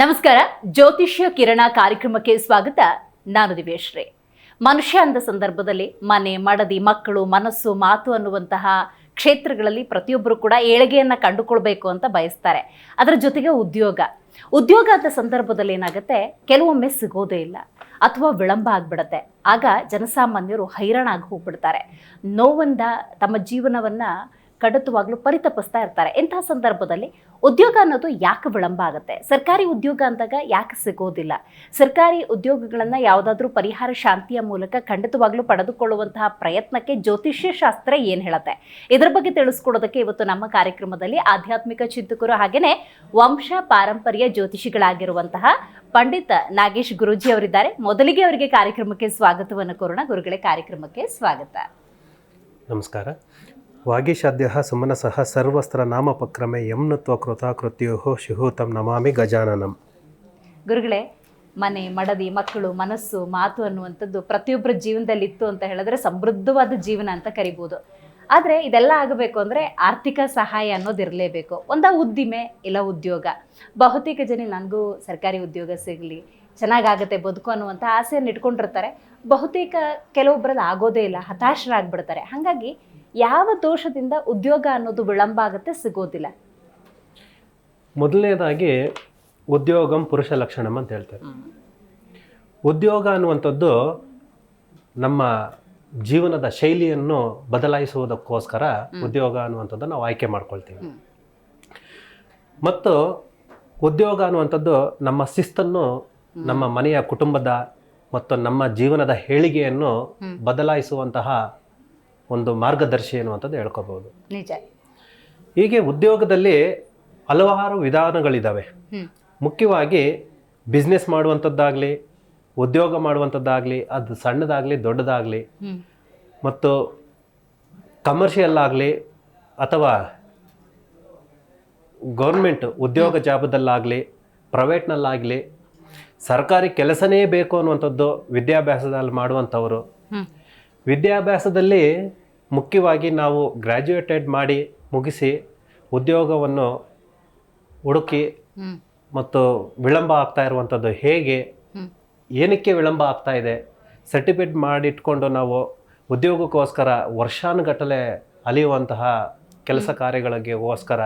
ನಮಸ್ಕಾರ. ಜ್ಯೋತಿಷ್ಯ ಕಿರಣ ಕಾರ್ಯಕ್ರಮಕ್ಕೆ ಸ್ವಾಗತ. ನಾನು ದಿವೇಶ್ರೀ ಮನುಷ್ಯ ಅಂದ ಸಂದರ್ಭದಲ್ಲಿ ಮನೆ, ಮಡದಿ, ಮಕ್ಕಳು, ಮನಸ್ಸು, ಮಾತು ಅನ್ನುವಂತಹ ಕ್ಷೇತ್ರಗಳಲ್ಲಿ ಪ್ರತಿಯೊಬ್ಬರು ಕೂಡ ಏಳಿಗೆಯನ್ನು ಕಂಡುಕೊಳ್ಬೇಕು ಅಂತ ಬಯಸ್ತಾರೆ. ಅದರ ಜೊತೆಗೆ ಉದ್ಯೋಗ. ಉದ್ಯೋಗ ಅಂತ ಸಂದರ್ಭದಲ್ಲಿ ಏನಾಗುತ್ತೆ? ಕೆಲವೊಮ್ಮೆ ಸಿಗೋದೇ ಇಲ್ಲ ಅಥವಾ ವಿಳಂಬ ಆಗ್ಬಿಡತ್ತೆ. ಆಗ ಜನಸಾಮಾನ್ಯರು ಹೈರಾಣಾಗಿ ಹೋಗ್ಬಿಡ್ತಾರೆ. ನೋವಿಂದ ತಮ್ಮ ಜೀವನವನ್ನ ಕಡತವಾಗ್ಲೂ ಪರಿತಪಿಸ್ತಾ ಇರ್ತಾರೆ. ಇಂತಹ ಸಂದರ್ಭದಲ್ಲಿ ಉದ್ಯೋಗ ಅನ್ನೋದು ಯಾಕೆ ವಿಳಂಬ ಆಗುತ್ತೆ? ಸರ್ಕಾರಿ ಉದ್ಯೋಗ ಅಂದಾಗ ಯಾಕೆ ಸಿಗೋದಿಲ್ಲ? ಸರ್ಕಾರಿ ಉದ್ಯೋಗಗಳನ್ನು ಯಾವುದಾದ್ರೂ ಪರಿಹಾರ ಶಾಂತಿಯ ಮೂಲಕ ಖಂಡಿತವಾಗ್ಲೂ ಪಡೆದುಕೊಳ್ಳುವಂತಹ ಪ್ರಯತ್ನಕ್ಕೆ ಜ್ಯೋತಿಷ್ಯ ಶಾಸ್ತ್ರ ಏನು ಹೇಳುತ್ತೆ? ಇದರ ಬಗ್ಗೆ ತಿಳಿಸ್ಕೊಡೋದಕ್ಕೆ ಇವತ್ತು ನಮ್ಮ ಕಾರ್ಯಕ್ರಮದಲ್ಲಿ ಆಧ್ಯಾತ್ಮಿಕ ಚಿಂತಕರು ಹಾಗೆಯೇ ವಂಶ ಪಾರಂಪರ್ಯ ಜ್ಯೋತಿಷಿಗಳಾಗಿರುವಂತಹ ಪಂಡಿತ ನಾಗೇಶ್ ಗುರೂಜಿ ಅವರಿದ್ದಾರೆ. ಮೊದಲಿಗೆ ಅವರಿಗೆ ಕಾರ್ಯಕ್ರಮಕ್ಕೆ ಸ್ವಾಗತವನ್ನು ಕೋರೋಣ. ಗುರುಗಳೇ, ಕಾರ್ಯಕ್ರಮಕ್ಕೆ ಸ್ವಾಗತ. ನಮಸ್ಕಾರ. ವಾಗೀಶಾದ್ಯ ಸುಮನಸಃ ಸರ್ವಸ್ತ್ರ ನಾಮಪಕ್ರಮೆ ಯಮ್ನತ್ವ ಕೃತಾಕೃತ್ಯೋ ಶಿಹೂತಂ ನಮಾಮಿ ಗಜಾನನಂ ಗುರುಗಳೇ, ಮನೆ, ಮಡದಿ, ಮಕ್ಕಳು, ಮನಸ್ಸು, ಮಾತು ಅನ್ನುವಂಥದ್ದು ಪ್ರತಿಯೊಬ್ಬರ ಜೀವನದಲ್ಲಿ ಇತ್ತು ಅಂತ ಹೇಳಿದ್ರೆ ಸಮೃದ್ಧವಾದ ಜೀವನ ಅಂತ ಕರಿಬೋದು. ಆದರೆ ಇದೆಲ್ಲ ಆಗಬೇಕು ಅಂದರೆ ಆರ್ಥಿಕ ಸಹಾಯ ಅನ್ನೋದು ಇರಲೇಬೇಕು. ಒಂದ ಉದ್ದಿಮೆ ಇಲ್ಲ ಉದ್ಯೋಗ. ಬಹುತೇಕ ಜನ ನನಗೂ ಸರ್ಕಾರಿ ಉದ್ಯೋಗ ಸಿಗಲಿ, ಚೆನ್ನಾಗಾಗತ್ತೆ ಬದುಕು ಅನ್ನುವಂಥ ಆಸೆಯನ್ನು ಇಟ್ಕೊಂಡಿರ್ತಾರೆ ಬಹುತೇಕ ಕೆಲವೊಬ್ಬರಲ್ಲಿ ಆಗೋದೇ ಇಲ್ಲ, ಹತಾಶರಾಗ್ಬಿಡ್ತಾರೆ. ಹಾಗಾಗಿ ಯಾವ ದೋಷದಿಂದ ಉದ್ಯೋಗ ಅನ್ನೋದು ವಿಳಂಬ ಆಗುತ್ತೆ ಸಿಗೋದಿಲ್ಲ. ಮೊದಲನೇದಾಗಿ ಉದ್ಯೋಗಂ ಪುರುಷ ಲಕ್ಷಣಂ ಅಂತ ಹೇಳ್ತಾರೆ. ಉದ್ಯೋಗ ಅನ್ನುವಂಥದ್ದು ನಮ್ಮ ಜೀವನದ ಶೈಲಿಯನ್ನು ಬದಲಾಯಿಸುವುದಕ್ಕೋಸ್ಕರ ಉದ್ಯೋಗ ಅನ್ನುವಂಥದ್ದು ನಾವು ಆಯ್ಕೆ ಮಾಡ್ಕೊಳ್ತೀವಿ. ಮತ್ತು ಉದ್ಯೋಗ ಅನ್ನುವಂಥದ್ದು ನಮ್ಮ ಶಿಸ್ತನ್ನು ನಮ್ಮ ಮನೆಯ ಕುಟುಂಬದ ಮತ್ತು ನಮ್ಮ ಜೀವನದ ಹೇಳಿಗೆಯನ್ನು ಬದಲಾಯಿಸುವಂತಹ ಒಂದು ಮಾರ್ಗದರ್ಶಿ ಅನ್ನುವಂಥದ್ದು ಹೇಳ್ಕೋಬಹುದು ನಿಜ. ಹೀಗೆ ಉದ್ಯೋಗದಲ್ಲಿ ಹಲವಾರು ವಿಧಾನಗಳಿದ್ದಾವೆ ಮುಖ್ಯವಾಗಿ ಬಿಸ್ನೆಸ್ ಮಾಡುವಂಥದ್ದಾಗಲಿ ಉದ್ಯೋಗ ಮಾಡುವಂಥದ್ದಾಗಲಿ ಅದು ಸಣ್ಣದಾಗಲಿ ದೊಡ್ಡದಾಗಲಿ ಮತ್ತು ಕಮರ್ಷಿಯಲ್ ಆಗಲಿ ಅಥವಾ ಗೌರ್ಮೆಂಟ್ ಉದ್ಯೋಗ ಜಾಬದಲ್ಲಾಗಲಿ ಪ್ರೈವೇಟ್ನಲ್ಲಾಗಲಿ ಸರ್ಕಾರಿ ಕೆಲಸನೇ ಬೇಕು ಅನ್ನುವಂಥದ್ದು ವಿದ್ಯಾಭ್ಯಾಸದಲ್ಲಿ ಮಾಡುವಂಥವರು. ವಿದ್ಯಾಭ್ಯಾಸದಲ್ಲಿ ಮುಖ್ಯವಾಗಿ ನಾವು ಗ್ರ್ಯಾಜುಯೇಟೆಡ್ ಮಾಡಿ ಮುಗಿಸಿ ಉದ್ಯೋಗವನ್ನು ಹುಡುಕಿ ಮತ್ತು ವಿಳಂಬ ಆಗ್ತಾ ಇರುವಂಥದ್ದು ಹೇಗೆ? ಏನಕ್ಕೆ ವಿಳಂಬ ಆಗ್ತಾ ಇದೆ? ಸರ್ಟಿಫಿಕೇಟ್ ಮಾಡಿಟ್ಕೊಂಡು ನಾವು ಉದ್ಯೋಗಕ್ಕೋಸ್ಕರ ವರ್ಷಾನುಗಟ್ಟಲೆ ಅಲಿಯುವಂತಹ ಕೆಲಸ ಕಾರ್ಯಗಳಿಗೋಸ್ಕರ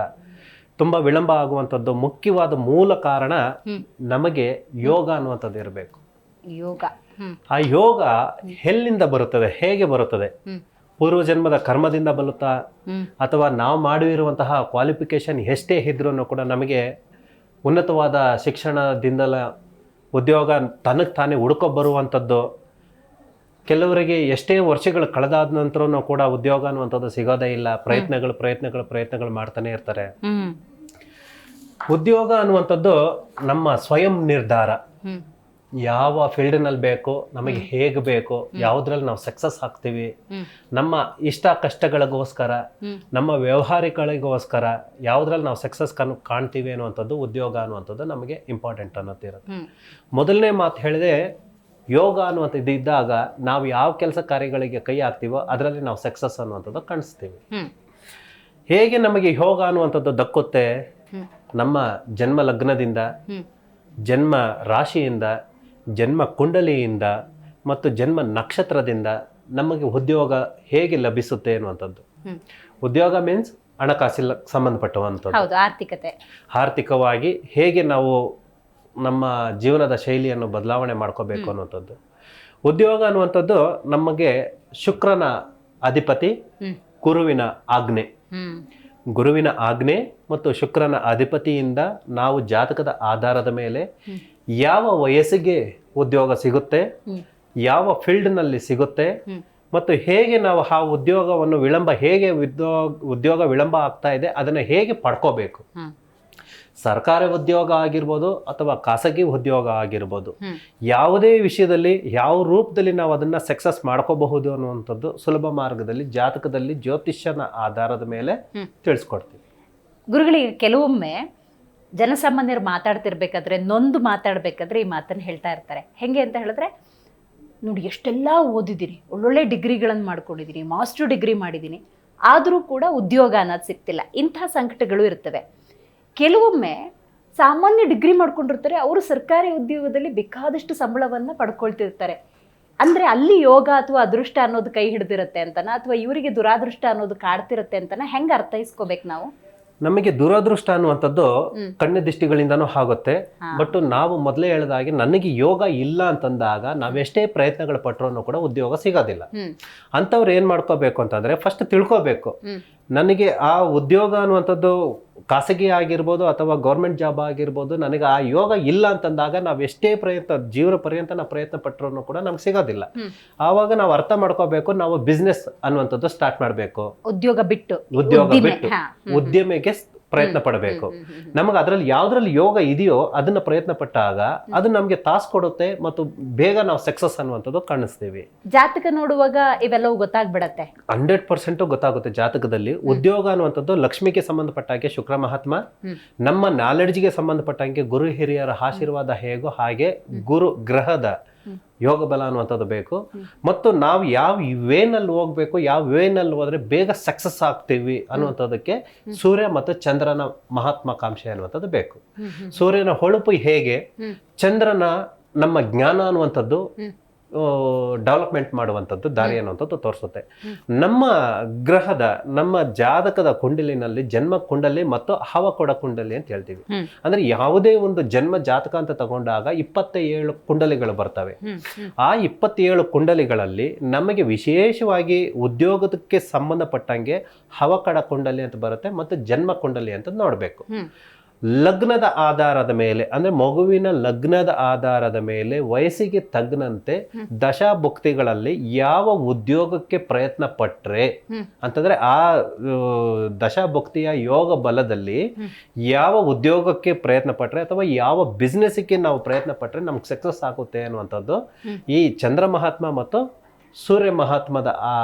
ತುಂಬ ವಿಳಂಬ ಆಗುವಂಥದ್ದು ಮುಖ್ಯವಾದ ಮೂಲ ಕಾರಣ ನಮಗೆ ಯೋಗ ಅನ್ನುವಂಥದ್ದು ಇರಬೇಕು. ಯೋಗ. ಆ ಯೋಗ ಎಲ್ಲಿಂದ ಬರುತ್ತದೆ? ಹೇಗೆ ಬರುತ್ತದೆ? ಪೂರ್ವಜನ್ಮದ ಕರ್ಮದಿಂದ ಬಲುತ್ತಾ ಅಥವಾ ನಾವು ಮಾಡಿರುವಂತಹ ಕ್ವಾಲಿಫಿಕೇಶನ್ ಎಷ್ಟೇ ಇದ್ರೂ ಕೂಡ ನಮಗೆ ಉನ್ನತವಾದ ಶಿಕ್ಷಣದಿಂದಲ ಉದ್ಯೋಗ ತನಗೆ ತಾನೇ ಹುಡುಕೋ ಬರುವಂಥದ್ದು. ಕೆಲವರಿಗೆ ಎಷ್ಟೇ ವರ್ಷಗಳು ಕಳೆದಾದ ನಂತರನೂ ಕೂಡ ಉದ್ಯೋಗ ಅನ್ನುವಂಥದ್ದು ಸಿಗೋದೇ ಇಲ್ಲ. ಪ್ರಯತ್ನಗಳು ಪ್ರಯತ್ನಗಳು ಪ್ರಯತ್ನಗಳು ಮಾಡ್ತಾನೆ ಇರ್ತಾರೆ. ಉದ್ಯೋಗ ಅನ್ನುವಂಥದ್ದು ನಮ್ಮ ಸ್ವಯಂ ನಿರ್ಧಾರ. ಯಾವ ಫೀಲ್ಡ್ನಲ್ಲಿ ಬೇಕು ನಮಗೆ ಹೇಗೆ ಬೇಕು ಯಾವುದ್ರಲ್ಲಿ ನಾವು ಸಕ್ಸಸ್ ಆಗ್ತೀವಿ ನಮ್ಮ ಇಷ್ಟ ಕಷ್ಟಗಳಿಗೋಸ್ಕರ ನಮ್ಮ ವ್ಯವಹಾರಿಗಳಿಗೋಸ್ಕರ ಯಾವುದ್ರಲ್ಲಿ ನಾವು ಸಕ್ಸಸ್ ಕನ್ ಕಾಣ್ತೀವಿ ಅನ್ನುವಂಥದ್ದು ಉದ್ಯೋಗ ಅನ್ನುವಂಥದ್ದು ನಮಗೆ ಇಂಪಾರ್ಟೆಂಟ್ ಅನ್ನೋದಿರುತ್ತೆ ಇರುತ್ತೆ. ಮೊದಲನೇ ಮಾತು ಹೇಳಿದೆ ಯೋಗ ಅನ್ನುವಂಥದ್ದು ಇದ್ದಾಗ ನಾವು ಯಾವ ಕೆಲಸ ಕಾರ್ಯಗಳಿಗೆ ಕೈ ಹಾಕ್ತೀವೋ ಅದರಲ್ಲಿ ನಾವು ಸಕ್ಸಸ್ ಅನ್ನುವಂಥದ್ದು ಕಾಣಿಸ್ತೀವಿ. ಹೇಗೆ ನಮಗೆ ಯೋಗ ಅನ್ನುವಂಥದ್ದು ದಕ್ಕುತ್ತೆ ನಮ್ಮ ಜನ್ಮ ಲಗ್ನದಿಂದ ಜನ್ಮ ರಾಶಿಯಿಂದ ಜನ್ಮ ಕುಂಡಲಿಯಿಂದ ಮತ್ತು ಜನ್ಮ ನಕ್ಷತ್ರದಿಂದ ನಮಗೆ ಉದ್ಯೋಗ ಹೇಗೆ ಲಭಿಸುತ್ತೆ ಅನ್ನುವಂಥದ್ದು ಉದ್ಯೋಗ ಮೀನ್ಸ್ ಹಣಕಾಸಿನ ಸಂಬಂಧಪಟ್ಟುವಂಥದ್ದು ಹೌದು ಆರ್ಥಿಕತೆ. ಆರ್ಥಿಕವಾಗಿ ಹೇಗೆ ನಾವು ನಮ್ಮ ಜೀವನದ ಶೈಲಿಯನ್ನು ಬದಲಾವಣೆ ಮಾಡ್ಕೋಬೇಕು ಅನ್ನುವಂಥದ್ದು. ಉದ್ಯೋಗ ಅನ್ನುವಂಥದ್ದು ನಮಗೆ ಶುಕ್ರನ ಅಧಿಪತಿ ಗುರುವಿನ ಆಜ್ಞೆ. ಗುರುವಿನ ಆಜ್ಞೆ ಮತ್ತು ಶುಕ್ರನ ಅಧಿಪತಿಯಿಂದ ನಾವು ಜಾತಕದ ಆಧಾರದ ಮೇಲೆ. ಯಾವ ವಯಸ್ಸಿಗೆ ಉದ್ಯೋಗ ಸಿಗುತ್ತೆ ಯಾವ ಯಾವ ಫೀಲ್ಡ್ನಲ್ಲಿ ಸಿಗುತ್ತೆ ಮತ್ತು ಹೇಗೆ ನಾವು ಆ ಉದ್ಯೋಗವನ್ನು ವಿಳಂಬ ಹೇಗೆ ಉದ್ಯೋಗ ಉದ್ಯೋಗ ವಿಳಂಬ ಆಗ್ತಾ ಇದೆ ಅದನ್ನು ಹೇಗೆ ಪಡ್ಕೋಬೇಕು? ಸರ್ಕಾರಿ ಉದ್ಯೋಗ ಆಗಿರ್ಬೋದು ಅಥವಾ ಖಾಸಗಿ ಉದ್ಯೋಗ ಆಗಿರ್ಬೋದು ಯಾವುದೇ ವಿಷಯದಲ್ಲಿ ಯಾವ ರೂಪದಲ್ಲಿ ನಾವು ಅದನ್ನು ಸಕ್ಸಸ್ ಮಾಡ್ಕೋಬಹುದು ಅನ್ನುವಂಥದ್ದು ಸುಲಭ ಮಾರ್ಗದಲ್ಲಿ ಜಾತಕದಲ್ಲಿ ಜ್ಯೋತಿಷ್ಯನ ಆಧಾರದ ಮೇಲೆ. ತಿಳಿಸ್ಕೊಡ್ತೀವಿ. ಗುರುಗಳಿಗೆ ಕೆಲವೊಮ್ಮೆ ಜನಸಾಮಾನ್ಯರು ಮಾತಾಡ್ತಿರ್ಬೇಕಾದ್ರೆ, ನೊಂದು ಮಾತಾಡ್ಬೇಕಾದ್ರೆ ಈ ಮಾತನ್ನು ಹೇಳ್ತಾ ಇರ್ತಾರೆ. ಹೆಂಗೆ ಅಂತ ಹೇಳಿದ್ರೆ, ನೋಡಿ ಎಷ್ಟೆಲ್ಲ ಓದಿದ್ದೀನಿ ಒಳ್ಳೊಳ್ಳೆ ಡಿಗ್ರಿಗಳನ್ನು ಮಾಡ್ಕೊಂಡಿದ್ದೀನಿ ಮಾಸ್ಟರ್ ಡಿಗ್ರಿ ಮಾಡಿದ್ದೀನಿ ಆದರೂ ಕೂಡ ಉದ್ಯೋಗ ಅನ್ನೋದು ಸಿಗ್ತಿಲ್ಲ. ಇಂಥ ಸಂಕಟಗಳು ಇರ್ತವೆ. ಕೆಲವೊಮ್ಮೆ ಸಾಮಾನ್ಯ ಡಿಗ್ರಿ ಮಾಡ್ಕೊಂಡಿರ್ತಾರೆ, ಅವರು ಸರ್ಕಾರಿ ಉದ್ಯೋಗದಲ್ಲಿ ಬೇಕಾದಷ್ಟು ಸಂಬಳವನ್ನು ಪಡ್ಕೊಳ್ತಿರ್ತಾರೆ. ಅಂದರೆ ಅಲ್ಲಿ ಯೋಗ ಅಥವಾ ಅದೃಷ್ಟ ಅನ್ನೋದು ಕೈ ಹಿಡಿದಿರುತ್ತೆ ಅಂತನ, ಅಥವಾ ಇವರಿಗೆ ದುರಾದೃಷ್ಟ ಅನ್ನೋದು ಕಾಡ್ತಿರುತ್ತೆ ಅಂತನ, ಹೆಂಗೆ ಅರ್ಥೈಸ್ಕೋಬೇಕು ನಾವು? ನಮಗೆ ದುರದೃಷ್ಟ ಅನ್ನುವಂಥದ್ದು ಕಣ್ಣ ದಿಷ್ಟಿಗಳಿಂದನೂ ಆಗುತ್ತೆ. ಬಟ್ ನಾವು ಮೊದಲೇ ಹೇಳಿದಾಗೆ ನನಗೆ ಯೋಗ ಇಲ್ಲ ಅಂತಂದಾಗ ನಾವೆಷ್ಟೇ ಪ್ರಯತ್ನಗಳು ಪಟ್ಟರೂ ಕೂಡ ಉದ್ಯೋಗ ಸಿಗೋದಿಲ್ಲ. ಅಂತವ್ರು ಅಂಥವ್ರು ಏನು ಮಾಡ್ಕೋಬೇಕು ಅಂತಂದರೆ ಫಸ್ಟ್ ತಿಳ್ಕೊಬೇಕು. ನನಗೆ ಆ ಉದ್ಯೋಗ ಅನ್ನುವಂಥದ್ದು ಖಾಸಗಿ ಆಗಿರ್ಬೋದು ಅಥವಾ ಗೌರ್ಮೆಂಟ್ ಜಾಬ್ ಆಗಿರ್ಬೋದು ನನಗೆ ಆ ಯೋಗ ಇಲ್ಲ ಅಂತಂದಾಗ ನಾವು ಎಷ್ಟೇ ಪ್ರಯತ್ನ ಜೀವನ ಪರ್ಯಂತ ನಾವು ಪ್ರಯತ್ನ ಪಟ್ಟರೂ ಕೂಡ ನಮ್ಗೆ ಸಿಗೋದಿಲ್ಲ. ಆವಾಗ ನಾವು ಅರ್ಥ ಮಾಡ್ಕೋಬೇಕು ನಾವು ಬಿಸ್ನೆಸ್ ಅನ್ನುವಂಥದ್ದು ಸ್ಟಾರ್ಟ್ ಮಾಡಬೇಕು. ಉದ್ಯೋಗ ಬಿಟ್ಟು ಉದ್ಯೋಗ ಬಿಟ್ಟು. ಹಾ. ಪ್ರಯತ್ನ ಪಡಬೇಕು. ನಮಗೆ ಅದರಲ್ಲಿ ಯಾವ್ದ್ರಲ್ಲಿ ಯೋಗ ಇದೆಯೋ ಅದನ್ನ ಪ್ರಯತ್ನ ಪಟ್ಟಾಗ ಅದು ನಮಗೆ ತಾಸ್ ಕೊಡುತ್ತೆ ಮತ್ತು ಬೇಗ ನಾವು ಸಕ್ಸಸ್ ಅನ್ನುವಂಥದ್ದು ಕಾಣಿಸ್ತೀವಿ. ಜಾತಕ ನೋಡುವಾಗ ಇವೆಲ್ಲವೂ ಗೊತ್ತಾಗ್ಬಿಡತ್ತೆ. ಹಂಡ್ರೆಡ್ ಪರ್ಸೆಂಟ್ ಗೊತ್ತಾಗುತ್ತೆ ಜಾತಕದಲ್ಲಿ. ಉದ್ಯೋಗ ಅನ್ನುವಂಥದ್ದು ಲಕ್ಷ್ಮಿಗೆ ಸಂಬಂಧಪಟ್ಟಂಗೆ ಶುಕ್ರ ಮಹಾತ್ಮ. ನಮ್ಮ ನಾಲೆಡ್ಜ್ಗೆ ಸಂಬಂಧಪಟ್ಟಂಗೆ ಗುರು ಹಿರಿಯರ ಆಶೀರ್ವಾದ ಹೇಗೋ ಹಾಗೆ ಗುರು ಗ್ರಹದ. ಯೋಗ ಬಲ ಅನ್ನುವಂಥದ್ದು ಬೇಕು. ಮತ್ತು ನಾವು ಯಾವ ವೇನಲ್ಲಿ ಹೋಗ್ಬೇಕು ಯಾವ ವೇನಲ್ಲಿ ಹೋದ್ರೆ ಬೇಗ ಸಕ್ಸಸ್ ಆಗ್ತೀವಿ ಅನ್ನುವಂಥದ್ದಕ್ಕೆ ಸೂರ್ಯ ಮತ್ತು ಚಂದ್ರನ ಮಹಾತ್ಮಾಕಾಂಕ್ಷೆ ಅನ್ನುವಂಥದ್ದು ಬೇಕು. ಸೂರ್ಯನ ಹೊಳಪು ಹೇಗೆ? ಚಂದ್ರನ ನಮ್ಮ ಜ್ಞಾನ ಅನ್ನುವಂಥದ್ದು. ಡೆವಲಪ್ಮೆಂಟ್ ಮಾಡುವಂಥದ್ದು ದಾರಿ ಅನ್ನುವಂಥದ್ದು ತೋರಿಸುತ್ತೆ ನಮ್ಮ ಗ್ರಹದ ನಮ್ಮ ಜಾತಕದ ಕುಂಡಲಿನಲ್ಲಿ ಜನ್ಮ ಕುಂಡಲಿ ಮತ್ತು ಹವಕೊಡ ಕುಂಡಲಿ ಅಂತ ಹೇಳ್ತೀವಿ. ಅಂದ್ರೆ ಯಾವುದೇ ಒಂದು ಜನ್ಮ ಜಾತಕ ಅಂತ ತಗೊಂಡಾಗ ಇಪ್ಪತ್ತ ಏಳು ಕುಂಡಲಿಗಳು ಬರ್ತವೆ. ಆ ಇಪ್ಪತ್ತೇಳು ಕುಂಡಲಿಗಳಲ್ಲಿ ನಮಗೆ ವಿಶೇಷವಾಗಿ ಉದ್ಯೋಗಕ್ಕೆ ಸಂಬಂಧಪಟ್ಟಂಗೆ ಹವಕಡ ಕುಂಡಲಿ ಅಂತ ಬರುತ್ತೆ ಮತ್ತು ಜನ್ಮ ಕುಂಡಲಿ ಅಂತ ನೋಡಬೇಕು. ಲಗ್ನದ ಆಧಾರದ ಮೇಲೆ ಅಂದ್ರೆ ಮಗುವಿನ ಲಗ್ನದ ಆಧಾರದ ಮೇಲೆ ವಯಸ್ಸಿಗೆ ತಗ್ನಂತೆ. ದಶಾಭುಕ್ತಿಗಳಲ್ಲಿ ಯಾವ ಉದ್ಯೋಗಕ್ಕೆ ಪ್ರಯತ್ನ ಪಟ್ರೆ ಹ್ಮ್. ಅಂತಂದ್ರೆ ಆ ದಶಾ ದಶಾಭುಕ್ತಿಯ ಯೋಗ ಬಲದಲ್ಲಿ ಯಾವ ಉದ್ಯೋಗಕ್ಕೆ ಪ್ರಯತ್ನ ಪಟ್ರೆ ಅಥವಾ ಯಾವ ಬಿಸ್ನೆಸ್ಗೆ ನಾವು ಪ್ರಯತ್ನ ಪಟ್ರೆ ನಮ್ಗೆ ಸಕ್ಸಸ್ ಆಗುತ್ತೆ ಅನ್ನುವಂಥದ್ದು ಈ ಚಂದ್ರ ಮಹಾತ್ಮ ಮತ್ತು ಸೂರ್ಯ ಮಹಾತ್ಮದ ಆ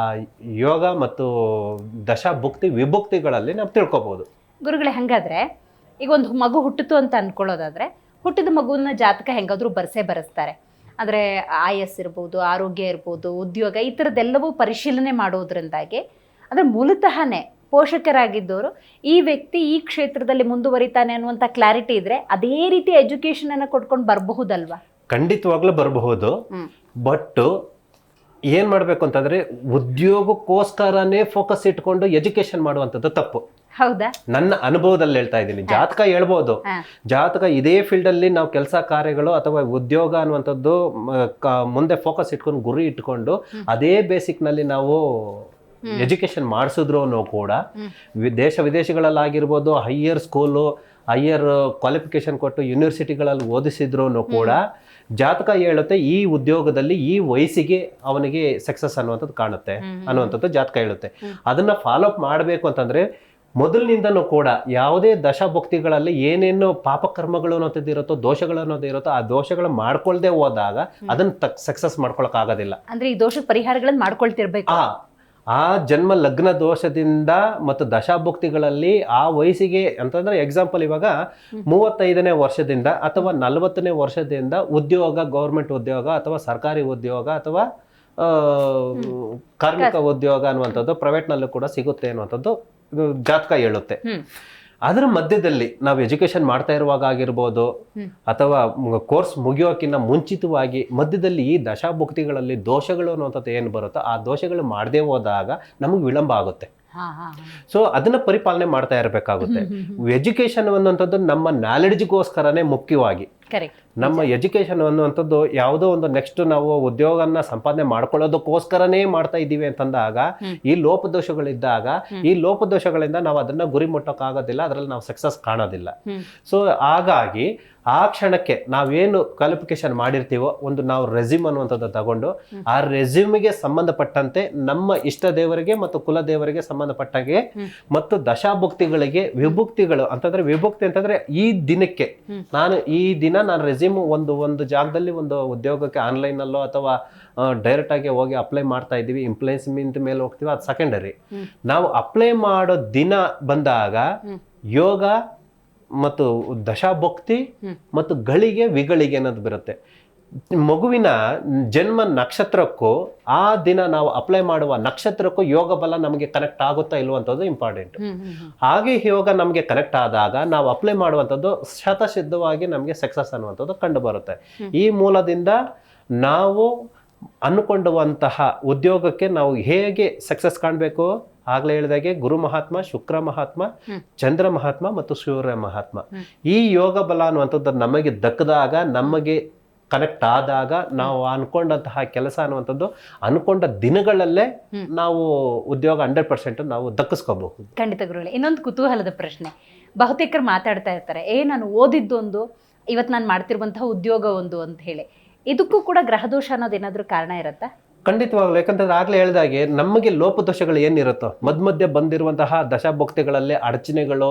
ಯೋಗ ಮತ್ತು ದಶಾಭುಕ್ತಿ ವಿಭುಕ್ತಿಗಳಲ್ಲಿ ನಾವು ತಿಳ್ಕೊಬಹುದು ಗುರುಗಳೇ ಹಂಗಾದ್ರೆ ಈಗ ಒಂದು ಮಗು ಹುಟ್ಟಿತು ಅಂತ ಅನ್ಕೊಳ್ಳೋದಾದ್ರೆ ಹುಟ್ಟಿದ ಮಗುವನ್ನ ಜಾತಕ ಹೆಂಗಾದ್ರೂ ಬರ್ಸೇ ಬರೆಸ್ತಾರೆ. ಅಂದ್ರೆ ಆಯಸ್ ಇರ್ಬೋದು ಆರೋಗ್ಯ ಇರ್ಬೋದು ಉದ್ಯೋಗ ಈ ಥರದ್ದೆಲ್ಲವೂ ಪರಿಶೀಲನೆ ಮಾಡೋದ್ರಿಂದಾಗಿ ಅಂದ್ರೆ ಮೂಲತಃನೇ ಪೋಷಕರಾಗಿದ್ದವರು ಈ ವ್ಯಕ್ತಿ ಈ ಕ್ಷೇತ್ರದಲ್ಲಿ ಮುಂದುವರಿತಾನೆ ಅನ್ನುವಂಥ ಕ್ಲಾರಿಟಿ ಇದ್ರೆ ಅದೇ ರೀತಿ ಎಜುಕೇಶನ್ ಅನ್ನ ಕೊಟ್ಕೊಂಡು ಬರಬಹುದಲ್ವಾ? ಖಂಡಿತವಾಗ್ಲೂ ಬರಬಹುದು. ಬಟ್ ಏನ್ ಮಾಡ್ಬೇಕು ಅಂತಂದ್ರೆ ಉದ್ಯೋಗಕ್ಕೋಸ್ಕರನೇ ಫೋಕಸ್ ಇಟ್ಕೊಂಡು ಎಜುಕೇಶನ್ ಮಾಡುವಂಥದ್ದು ತಪ್ಪು. ಹೌದಾ? ನನ್ನ ಅನುಭವದಲ್ಲಿ ಹೇಳ್ತಾ ಇದ್ದೀನಿ. ಜಾತಕ ಹೇಳ್ಬೋದು. ಜಾತಕ ಇದೇ ಫೀಲ್ಡ್ ಅಲ್ಲಿ ನಾವು ಕೆಲಸ ಕಾರ್ಯಗಳು ಅಥವಾ ಉದ್ಯೋಗ ಅನ್ನುವಂಥದ್ದು ಮುಂದೆ ಫೋಕಸ್ ಇಟ್ಕೊಂಡು ಗುರಿ ಇಟ್ಕೊಂಡು ಅದೇ ಬೇಸಿಕ್ನಲ್ಲಿ ನಾವು ಎಜುಕೇಶನ್ ಮಾಡಿಸಿದ್ರು ಕೂಡ ದೇಶ ವಿದೇಶಗಳಲ್ಲಿ ದೇಶ ವಿದೇಶಗಳಲ್ಲಾಗಿರ್ಬೋದು ಹೈಯರ್ ಸ್ಕೂಲು ಹೈಯರ್ ಕ್ವಾಲಿಫಿಕೇಶನ್ ಕೊಟ್ಟು ಯೂನಿವರ್ಸಿಟಿಗಳಲ್ಲಿ ಓದಿಸಿದ್ರು ಕೂಡ ಜಾತಕ ಹೇಳುತ್ತೆ ಈ ಉದ್ಯೋಗದಲ್ಲಿ ಈ ವಯಸ್ಸಿಗೆ ಅವನಿಗೆ ಸಕ್ಸಸ್ ಅನ್ನುವಂಥದ್ದು ಕಾಣುತ್ತೆ. ಅನ್ನುವಂಥದ್ದು ಜಾತಕ ಹೇಳುತ್ತೆ. ಅದನ್ನ ಫಾಲೋ ಅಪ್ ಮಾಡಬೇಕು ಅಂತಂದ್ರೆ ಮೊದಲಿನಿಂದನೂ ಕೂಡ ಯಾವುದೇ ದಶಭಕ್ತಿಗಳಲ್ಲಿ ಏನೇನು ಪಾಪಕರ್ಮಗಳು ಅನ್ನೋದು ಇರುತ್ತೋ ದೋಷಗಳು ಅನ್ನೋದು ಇರುತ್ತೋ ಆ ದೋಷಗಳು ಮಾಡ್ಕೊಳ್ದೆ ಹೋದಾಗ ಅದನ್ನ ಸಕ್ಸಸ್ ಮಾಡ್ಕೊಳಕ್ ಆಗೋದಿಲ್ಲ ಅಂದ್ರೆ ಈ ದೋಷದ ಪರಿಹಾರಗಳನ್ನ ಮಾಡ್ಕೊಳ್ತಿರ್ಬೇಕು. ಆ ಆ ಜನ್ಮ ಲಗ್ನ ದೋಷದಿಂದ ಮತ್ತು ದಶಾಭುಕ್ತಿಗಳಲ್ಲಿ ಆ ವಯಸ್ಸಿಗೆ ಅಂತಂದ್ರೆ ಎಕ್ಸಾಂಪಲ್ ಇವಾಗ ಮೂವತ್ತೈದನೇ ವರ್ಷದಿಂದ ಅಥವಾ ನಲವತ್ತನೇ ವರ್ಷದಿಂದ ಉದ್ಯೋಗ ಗೌರ್ಮೆಂಟ್ ಉದ್ಯೋಗ ಅಥವಾ ಸರ್ಕಾರಿ ಉದ್ಯೋಗ ಅಥವಾ ಕಾರ್ಮಿಕ ಉದ್ಯೋಗ ಅನ್ನುವಂಥದ್ದು ಪ್ರೈವೇಟ್ನಲ್ಲೂ ಕೂಡ ಸಿಗುತ್ತೆ ಅನ್ನುವಂಥದ್ದು ಇದು ಜಾತಕ ಹೇಳುತ್ತೆ. ಅದರ ಮಧ್ಯದಲ್ಲಿ ನಾವು ಎಜುಕೇಶನ್ ಮಾಡ್ತಾ ಇರುವಾಗ ಆಗಿರ್ಬೋದು ಅಥವಾ ಕೋರ್ಸ್ ಮುಗಿಯೋಕ್ಕಿಂತ ಮುಂಚಿತವಾಗಿ ಮಧ್ಯದಲ್ಲಿ ಈ ದಶಾಭುಕ್ತಿಗಳಲ್ಲಿ ದೋಷಗಳು ಅನ್ನುವಂಥದ್ದು ಏನು ಬರುತ್ತೋ ಆ ದೋಷಗಳು ಮಾಡದೇ ಹೋದಾಗ ನಮಗೆ ವಿಳಂಬ ಆಗುತ್ತೆ. ಸೊ ಅದನ್ನ ಪರಿಪಾಲನೆ ಮಾಡ್ತಾ ಇರಬೇಕಾಗುತ್ತೆ. ಎಜುಕೇಶನ್ ಅನ್ನುವಂಥದ್ದು ನಮ್ಮ ನಾಲೆಡ್ಜ್ಗೋಸ್ಕರನೇ ಮುಖ್ಯವಾಗಿ. ನಮ್ಮ ಎಜುಕೇಶನ್ ಅನ್ನುವಂಥದ್ದು ಯಾವುದೋ ಒಂದು ನೆಕ್ಸ್ಟ್ ನಾವು ಉದ್ಯೋಗನ ಸಂಪಾದನೆ ಮಾಡ್ಕೊಳ್ಳೋದಕ್ಕೋಸ್ಕರನೇ ಮಾಡ್ತಾ ಇದ್ದೀವಿ ಅಂತಂದಾಗ. ಈ ಲೋಪದೋಷಗಳಿದ್ದಾಗ ಈ ಲೋಪದೋಷಗಳಿಂದ ನಾವು ಅದನ್ನ ಗುರಿ ಮುಟ್ಟೋಕ್ಕಾಗೋದಿಲ್ಲ ಅದರಲ್ಲಿ ನಾವು ಸಕ್ಸಸ್ ಕಾಣೋದಿಲ್ಲ. ಸೊ ಹಾಗಾಗಿ ಆ ಕ್ಷಣಕ್ಕೆ ನಾವೇನು ಕ್ವಾಲಿಫಿಕೇಶನ್ ಮಾಡಿರ್ತೀವೋ ಒಂದು ನಾವು ರೆಸ್ಯೂಮ್ ಅನ್ನುವಂಥದ್ದು ತಗೊಂಡು ಆ ರೆಸ್ಯೂಮಿಗೆ ಸಂಬಂಧಪಟ್ಟಂತೆ ನಮ್ಮ ಇಷ್ಟ ದೇವರಿಗೆ ಮತ್ತು ಕುಲ ದೇವರಿಗೆ ಸಂಬಂಧಪಟ್ಟಾಗೆ ಮತ್ತು ದಶಾಭುಕ್ತಿಗಳಿಗೆ ವಿಭುಕ್ತಿಗಳು ಅಂತಂದ್ರೆ ವಿಭುಕ್ತಿ ಅಂತಂದ್ರೆ ಈ ದಿನಕ್ಕೆ ನಾನು ಈ ದಿನ ನಾನು ರೆಸ್ಯೂಮ್ ಒಂದು ಒಂದು ಜಾಗದಲ್ಲಿ ಒಂದು ಉದ್ಯೋಗಕ್ಕೆ ಆನ್ಲೈನಲ್ಲೋ ಅಥವಾ ಡೈರೆಕ್ಟ್ ಆಗಿ ಹೋಗಿ ಅಪ್ಲೈ ಮಾಡ್ತಾ ಇದ್ದೀವಿ ಇಂಪ್ಲೇಸ್ಮೆಂಟ್ ಮೇಲೆ ಹೋಗ್ತೀವಿ ಅದು ಸೆಕೆಂಡರಿ. ನಾವು ಅಪ್ಲೈ ಮಾಡೋ ದಿನ ಬಂದಾಗ ಯೋಗ ಮತ್ತು ದಶಾಭಕ್ತಿ. ಮತ್ತು ಗಳಿಗೆ ವಿಗಳಿಗೆ ಅನ್ನೋದು ಬರುತ್ತೆ ಮಗುವಿನ ಜನ್ಮ ನಕ್ಷತ್ರಕ್ಕೂ ಆ ದಿನ ನಾವು ಅಪ್ಲೈ ಮಾಡುವ ನಕ್ಷತ್ರಕ್ಕೂ ಯೋಗ ಬಲ ನಮಗೆ ಕನೆಕ್ಟ್ ಆಗುತ್ತಾ ಇಲ್ವಂಥದ್ದು ಇಂಪಾರ್ಟೆಂಟ್ ಹಾಗೆ ಯೋಗ ನಮಗೆ ಕನೆಕ್ಟ್ ಆದಾಗ ನಾವು ಅಪ್ಲೈ ಮಾಡುವಂಥದ್ದು ಶತಸಿದ್ಧವಾಗಿ ನಮಗೆ ಸಕ್ಸಸ್ ಅನ್ನುವಂಥದ್ದು ಕಂಡು ಬರುತ್ತೆ ಈ ಮೂಲದಿಂದ ನಾವು ಅನ್ಕೊಂಡುವಂತಹ ಉದ್ಯೋಗಕ್ಕೆ ನಾವು ಹೇಗೆ ಸಕ್ಸಸ್ ಕಾಣಬೇಕು? ಆಗಲೇ ಹೇಳಿದಾಗೆ ಗುರು ಮಹಾತ್ಮ ಶುಕ್ರ ಮಹಾತ್ಮ ಚಂದ್ರ ಮಹಾತ್ಮ ಮತ್ತು ಸೂರ್ಯ ಮಹಾತ್ಮ. ಈ ಯೋಗ ಬಲ ಅನ್ನುವಂಥದ್ದು ನಮಗೆ ದಕ್ಕದಾಗ ನಮಗೆ ಕನೆಕ್ಟ್ ಆದಾಗ ನಾವು ಅನ್ಕೊಂಡಂತಹ ಕೆಲಸ ಅನ್ನುವಂಥದ್ದು ಅನ್ಕೊಂಡ ದಿನಗಳಲ್ಲೇ ನಾವು ಉದ್ಯೋಗ ಹಂಡ್ರೆಡ್ ಪರ್ಸೆಂಟ್ ನಾವು ದಕ್ಕಿಸ್ಕೋಬಹುದು ಖಂಡಿತ ಗುರುಗಳೇ ಇನ್ನೊಂದು ಕುತೂಹಲದ ಪ್ರಶ್ನೆ. ಬಹುತೇಕರು ಮಾತಾಡ್ತಾ ಇರ್ತಾರೆ ಏ ನಾನು ಓದಿದ್ದೊಂದು ಇವತ್ತು ನಾನು ಮಾಡ್ತಿರುವಂತಹ ಉದ್ಯೋಗ ಒಂದು ಅಂತ ಹೇಳಿ. ಇದಕ್ಕೂ ಕೂಡ ಗ್ರಹದೋಷ ಅನ್ನೋದೇನಾದ್ರೂ ಕಾರಣ ಇರುತ್ತಾ? ಖಂಡಿತವಾಗ್ಲು ಯಾಕಂತಂದ್ರೆ ಆಗ್ಲೇ ಹೇಳಿದಾಗೆ ನಮಗೆ ಲೋಪದೋಷಗಳು ಏನಿರುತ್ತೋ ಮಧ್ಯ ಮಧ್ಯೆ ಬಂದಿರುವಂತಹ ದಶಭಕ್ತಿಗಳಲ್ಲಿ ಅಡಚಣೆಗಳು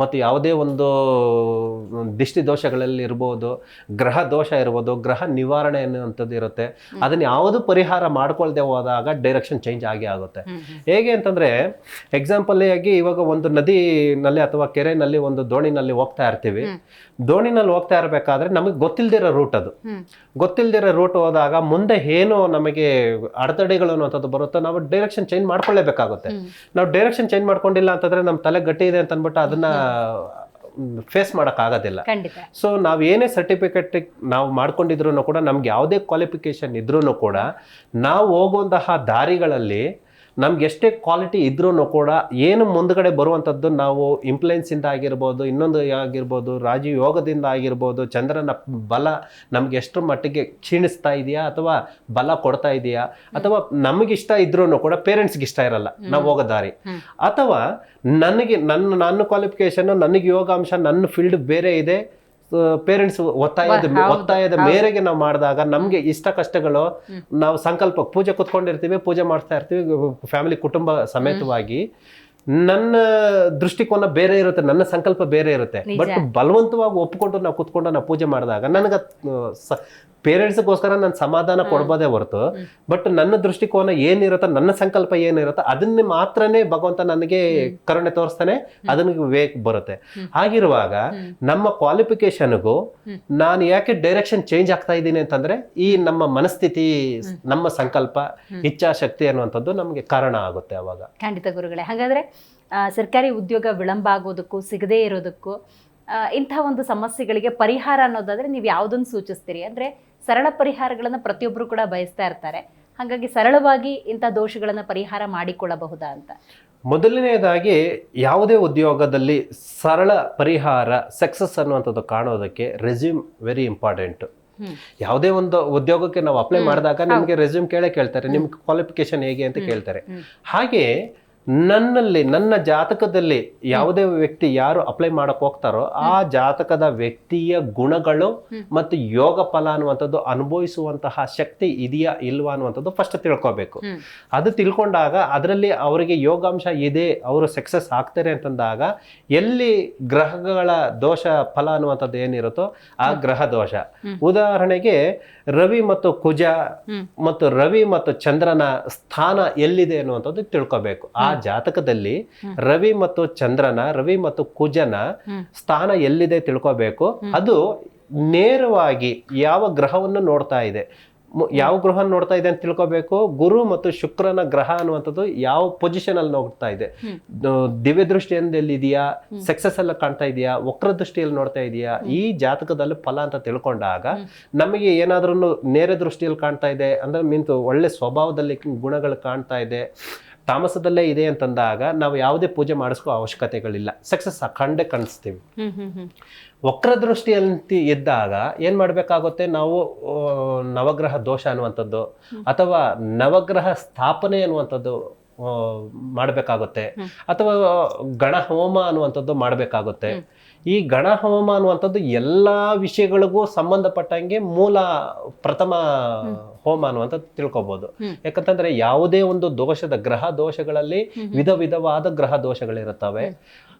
ಮತ್ತು ಯಾವುದೇ ಒಂದು ದಿಷ್ಟಿ ದೋಷಗಳಲ್ಲಿ ಇರ್ಬೋದು ಗ್ರಹ ದೋಷ ಇರ್ಬೋದು ಗ್ರಹ ನಿವಾರಣೆ ಅನ್ನುವಂಥದ್ದು ಇರುತ್ತೆ. ಅದನ್ನ ಯಾವುದು ಪರಿಹಾರ ಮಾಡ್ಕೊಳ್ದೆ ಹೋದಾಗ ಡೈರೆಕ್ಷನ್ ಚೇಂಜ್ ಆಗೇ ಆಗುತ್ತೆ. ಹೇಗೆ ಅಂತಂದ್ರೆ ಎಕ್ಸಾಂಪಲ್ ಆಗಿ ಇವಾಗ ಒಂದು ನದಿನಲ್ಲಿ ಅಥವಾ ಕೆರೆನಲ್ಲಿ ಒಂದು ದೋಣಿನಲ್ಲಿ ಹೋಗ್ತಾ ಇರ್ತೀವಿ. ದೋಣಿನಲ್ಲಿ ಹೋಗ್ತಾ ಇರಬೇಕಾದ್ರೆ ನಮಗೆ ಗೊತ್ತಿಲ್ದಿರೋ ರೂಟ್ ಅದು. ಗೊತ್ತಿಲ್ದಿರೋ ರೂಟ್ ಹೋದಾಗ ಮುಂದೆ ಏನು ನಮಗೆ ಅಡೆತಡೆಗಳು ಅನ್ನೋಂಥದ್ದು ಬರುತ್ತೋ ನಾವು ಡೈರೆಕ್ಷನ್ ಚೇಂಜ್ ಮಾಡ್ಕೊಳ್ಳೇಬೇಕಾಗುತ್ತೆ. ನಾವು ಡೈರೆಕ್ಷನ್ ಚೇಂಜ್ ಮಾಡ್ಕೊಂಡಿಲ್ಲ ಅಂತಂದ್ರೆ ನಮ್ಮ ತಲೆ ಗಟ್ಟಿ ಇದೆ ಅಂತ ಅಂದ್ಬಿಟ್ಟು ಅದನ್ನ ಫೇಸ್ ಮಾಡೋಕ್ಕಾಗೋದಿಲ್ಲ. ಸೊ ನಾವು ಏನೇ ಸರ್ಟಿಫಿಕೇಟ್ ನಾವು ಮಾಡ್ಕೊಂಡಿದ್ರು ಕೂಡ ನಮ್ಗೆ ಯಾವುದೇ ಕ್ವಾಲಿಫಿಕೇಶನ್ ಇದ್ರೂ ಕೂಡ ನಾವು ಹೋಗುವಂತಹ ದಾರಿಗಳಲ್ಲಿ ನಮ್ಗೆ ಎಷ್ಟೇ ಕ್ವಾಲಿಟಿ ಇದ್ರೂ ಕೂಡ ಏನು ಮುಂದ್ಗಡೆ ಬರುವಂಥದ್ದು ನಾವು ಇಂಪ್ಲುಯೆನ್ಸಿಂದ ಆಗಿರ್ಬೋದು ಇನ್ನೊಂದು ಆಗಿರ್ಬೋದು ರಾಜಯೋಗದಿಂದ ಯೋಗದಿಂದ ಆಗಿರ್ಬೋದು ಚಂದ್ರನ ಬಲ ನಮ್ಗೆ ಎಷ್ಟು ಮಟ್ಟಿಗೆ ಕ್ಷೀಣಿಸ್ತಾ ಇದೆಯಾ ಅಥವಾ ಬಲ ಕೊಡ್ತಾ ಇದೆಯಾ ಅಥವಾ ನಮಗಿಷ್ಟ ಇದ್ರೂ ಕೂಡ ಪೇರೆಂಟ್ಸ್ಗೆ ಇಷ್ಟ ಇರಲ್ಲ ನಾವು ಹೋಗೋ ದಾರಿ. ಅಥವಾ ನನಗೆ ನನ್ನ ನನ್ನ ಕ್ವಾಲಿಫಿಕೇಶನ್ ನನಗೆ ಯೋಗಾಂಶ ನನ್ನ ಫೀಲ್ಡ್ ಬೇರೆ ಇದೆ ಪೇರೆಂಟ್ಸ್ ಒತ್ತಾಯದ ಒತ್ತಾಯದ ಮೇರೆಗೆ ನಾವು ಮಾಡಿದಾಗ ನಮಗೆ ಇಷ್ಟ ಕಷ್ಟಗಳು ನಾವು ಸಂಕಲ್ಪ ಪೂಜೆ ಕುತ್ಕೊಂಡಿರ್ತೀವಿ ಪೂಜೆ ಮಾಡ್ತಾ ಇರ್ತೀವಿ ಫ್ಯಾಮಿಲಿ ಕುಟುಂಬ ಸಮೇತವಾಗಿ. ನನ್ನ ದೃಷ್ಟಿಕೋನ ಬೇರೆ ಇರುತ್ತೆ ನನ್ನ ಸಂಕಲ್ಪ ಬೇರೆ ಇರುತ್ತೆ. ಬಟ್ ಬಲವಂತವಾಗಿ ಒಪ್ಪಿಕೊಂಡು ನಾವು ಕುತ್ಕೊಂಡು ನಾವು ಪೂಜೆ ಮಾಡಿದಾಗ ನನಗೆ ಪೇರೆಂಟ್ಸ್ಗೋಸ್ಕರ ನಾನು ಸಮಾಧಾನ ಕೊಡ್ಬೋದೇ ಹೊರತು ಬಟ್ ನನ್ನ ದೃಷ್ಟಿಕೋನ ಏನಿರುತ್ತೋ ನನ್ನ ಸಂಕಲ್ಪ ಏನಿರುತ್ತೋ ಅದನ್ನ ಮಾತ್ರನೇ ಭಗವಂತ ನನಗೆ ಕರುಣೆ ತೋರಿಸ್ತಾನೆ ಅದನ್ನ ವೇಕ್ ಬರುತ್ತೆ. ಹಾಗಿರುವಾಗ ನಮ್ಮ ಕ್ವಾಲಿಫಿಕೇಶನ್ಗೂ ನಾನು ಯಾಕೆ ಡೈರೆಕ್ಷನ್ ಚೇಂಜ್ ಆಗ್ತಾ ಇದ್ದೀನಿ ಅಂತಂದ್ರೆ ಈ ನಮ್ಮ ಮನಸ್ಥಿತಿ ನಮ್ಮ ಸಂಕಲ್ಪ ಇಚ್ಛಾಶಕ್ತಿ ಅನ್ನುವಂಥದ್ದು ನಮಗೆ ಕಾರಣ ಆಗುತ್ತೆ ಅವಾಗ. ಖಂಡಿತ ಗುರುಗಳೇ. ಹಾಗಾದ್ರೆ ಸರ್ಕಾರಿ ಉದ್ಯೋಗ ವಿಳಂಬ ಆಗೋದಕ್ಕೂ ಸಿಗದೇ ಇರೋದಕ್ಕೂ ಇಂಥ ಒಂದು ಸಮಸ್ಯೆಗಳಿಗೆ ಪರಿಹಾರ ಅನ್ನೋದಾದ್ರೆ ನೀವು ಯಾವುದನ್ನು ಸೂಚಿಸ್ತೀರಿ? ಅಂದ್ರೆ ಸರಳ ಪರಿಹಾರಗಳನ್ನು ಪ್ರತಿಯೊಬ್ಬರು ಕೂಡ ಬಯಸ್ತಾ ಇರ್ತಾರೆ. ಹಾಗಾಗಿ ಸರಳವಾಗಿ ಇಂಥ ದೋಷಗಳನ್ನು ಪರಿಹಾರ ಮಾಡಿಕೊಳ್ಳಬಹುದಾ ಅಂತ? ಮೊದಲನೆಯದಾಗಿ ಯಾವುದೇ ಉದ್ಯೋಗದಲ್ಲಿ ಸರಳ ಪರಿಹಾರ ಸಕ್ಸಸ್ ಅನ್ನುವಂಥದ್ದು ಕಾಣೋದಕ್ಕೆ ರೆಸ್ಯೂಮ್ ವೆರಿ ಇಂಪಾರ್ಟೆಂಟ್. ಯಾವುದೇ ಒಂದು ಉದ್ಯೋಗಕ್ಕೆ ನಾವು ಅಪ್ಲೈ ಮಾಡಿದಾಗ ನಿಮಗೆ ರೆಸ್ಯೂಮ್ ಕೇಳೇ ಕೇಳ್ತಾರೆ. ನಿಮ್ಗೆ ಕ್ವಾಲಿಫಿಕೇಶನ್ ಹೇಗೆ ಅಂತ ಕೇಳ್ತಾರೆ. ಹಾಗೆ ನನ್ನಲ್ಲಿ ನನ್ನ ಜಾತಕದಲ್ಲಿ ಯಾವುದೇ ವ್ಯಕ್ತಿ ಯಾರು ಅಪ್ಲೈ ಮಾಡಕ್ ಹೋಗ್ತಾರೋ ಆ ಜಾತಕದ ವ್ಯಕ್ತಿಯ ಗುಣಗಳು ಮತ್ತು ಯೋಗ ಫಲ ಅನ್ನುವಂಥದ್ದು ಅನುಭವಿಸುವಂತಹ ಶಕ್ತಿ ಇದೆಯಾ ಇಲ್ವಾ ಅನ್ನುವಂಥದ್ದು ಫಸ್ಟ್ ತಿಳ್ಕೊಬೇಕು. ಅದು ತಿಳ್ಕೊಂಡಾಗ ಅದರಲ್ಲಿ ಅವರಿಗೆ ಯೋಗಾಂಶ ಇದೆ ಅವರು ಸಕ್ಸಸ್ ಆಗ್ತಾರೆ ಅಂತಂದಾಗ ಎಲ್ಲಿ ಗ್ರಹಗಳ ದೋಷ ಫಲ ಅನ್ನುವಂಥದ್ದು ಏನಿರುತ್ತೋ ಆ ಗ್ರಹ ದೋಷ. ಉದಾಹರಣೆಗೆ ರವಿ ಮತ್ತು ಕುಜ ಮತ್ತು ರವಿ ಮತ್ತು ಚಂದ್ರನ ಸ್ಥಾನ ಎಲ್ಲಿದೆ ಅನ್ನುವಂಥದ್ದು ತಿಳ್ಕೊಬೇಕು. ಆ ಜಾತಕದಲ್ಲಿ ರವಿ ಮತ್ತು ಚಂದ್ರನ ರವಿ ಮತ್ತು ಕುಜನ ಸ್ಥಾನ ಎಲ್ಲಿದೆ ತಿಳ್ಕೊಬೇಕು? ಅದು ನೇರವಾಗಿ ಯಾವ ಗ್ರಹವನ್ನು ನೋಡ್ತಾ ಇದೆ? ಯಾವ ಗ್ರಹ ನೋಡ್ತಾ ಇದೆ ಅಂತ ತಿಳ್ಕೊಬೇಕು? ಗುರು ಮತ್ತು ಶುಕ್ರನ ಗ್ರಹ ಅನ್ನುವಂಥದ್ದು ಯಾವ ಪೊಸಿಷನ್ ಅಲ್ಲಿ ನೋಡ್ತಾ ಇದೆ? ದಿವ್ಯ ದೃಷ್ಟಿಯಿಂದ ಎಲ್ಲಿದೆಯಾ ಸಕ್ಸಸ್ ಎಲ್ಲ ಕಾಣ್ತಾ ಇದೆಯಾ? ವಕ್ರ ದೃಷ್ಟಿಯಲ್ಲಿ ನೋಡ್ತಾ ಇದೆಯಾ? ಈ ಜಾತಕದಲ್ಲಿ ಫಲ ಅಂತ ತಿಳ್ಕೊಂಡಾಗ ನಮಗೆ ಏನಾದ್ರೂ ನೇರ ದೃಷ್ಟಿಯಲ್ಲಿ ಕಾಣ್ತಾ ಇದೆ ಅಂದ್ರೆ ಮೀನ್ಸ್ ಒಳ್ಳೆ ಸ್ವಭಾವದಲ್ಲಿ ಗುಣಗಳು ಕಾಣ್ತಾ ಇದೆ. ತಾಮಸದಲ್ಲೇ ಇದೆ ಅಂತಂದಾಗ ನಾವು ಯಾವುದೇ ಪೂಜೆ ಮಾಡಿಸ್ಕೋ ಅವಶ್ಯಕತೆಗಳಿಲ್ಲ. ಸಕ್ಸಸ್ ಅಖಂಡ ಕಾಣಿಸ್ತೀವಿ. ಹ್ಮ್ ವಕ್ರದೃಷ್ಟಿಯಲ್ಲಿ ಇದ್ದಾಗ ಏನ್ ಮಾಡ್ಬೇಕಾಗುತ್ತೆ? ನಾವು ನವಗ್ರಹ ದೋಷ ಅನ್ನುವಂಥದ್ದು ಅಥವಾ ನವಗ್ರಹ ಸ್ಥಾಪನೆ ಅನ್ನುವಂಥದ್ದು ಮಾಡಬೇಕಾಗುತ್ತೆ. ಮಾಡ್ಬೇಕಾಗುತ್ತೆ ಅಥವಾ ಗಣ ಹೋಮ ಅನ್ನುವಂಥದ್ದು ಮಾಡ್ಬೇಕಾಗುತ್ತೆ. ಈ ಗಣ ಹೋಮ ಅನ್ನುವಂಥದ್ದು ಎಲ್ಲಾ ವಿಷಯಗಳಿಗೂ ಸಂಬಂಧಪಟ್ಟಂಗೆ ಮೂಲ ಪ್ರಥಮ ಹೋಮ. ಅನ್ನುವಂಥದ್ದು ತಿಳ್ಕೊಬಹುದು ಯಾಕಂತಂದ್ರೆ ಯಾವುದೇ ಒಂದು ದೋಷದ ಗ್ರಹ ದೋಷಗಳಲ್ಲಿ ವಿಧ ವಿಧವಾದ ಗ್ರಹ ದೋಷಗಳಿರುತ್ತವೆ.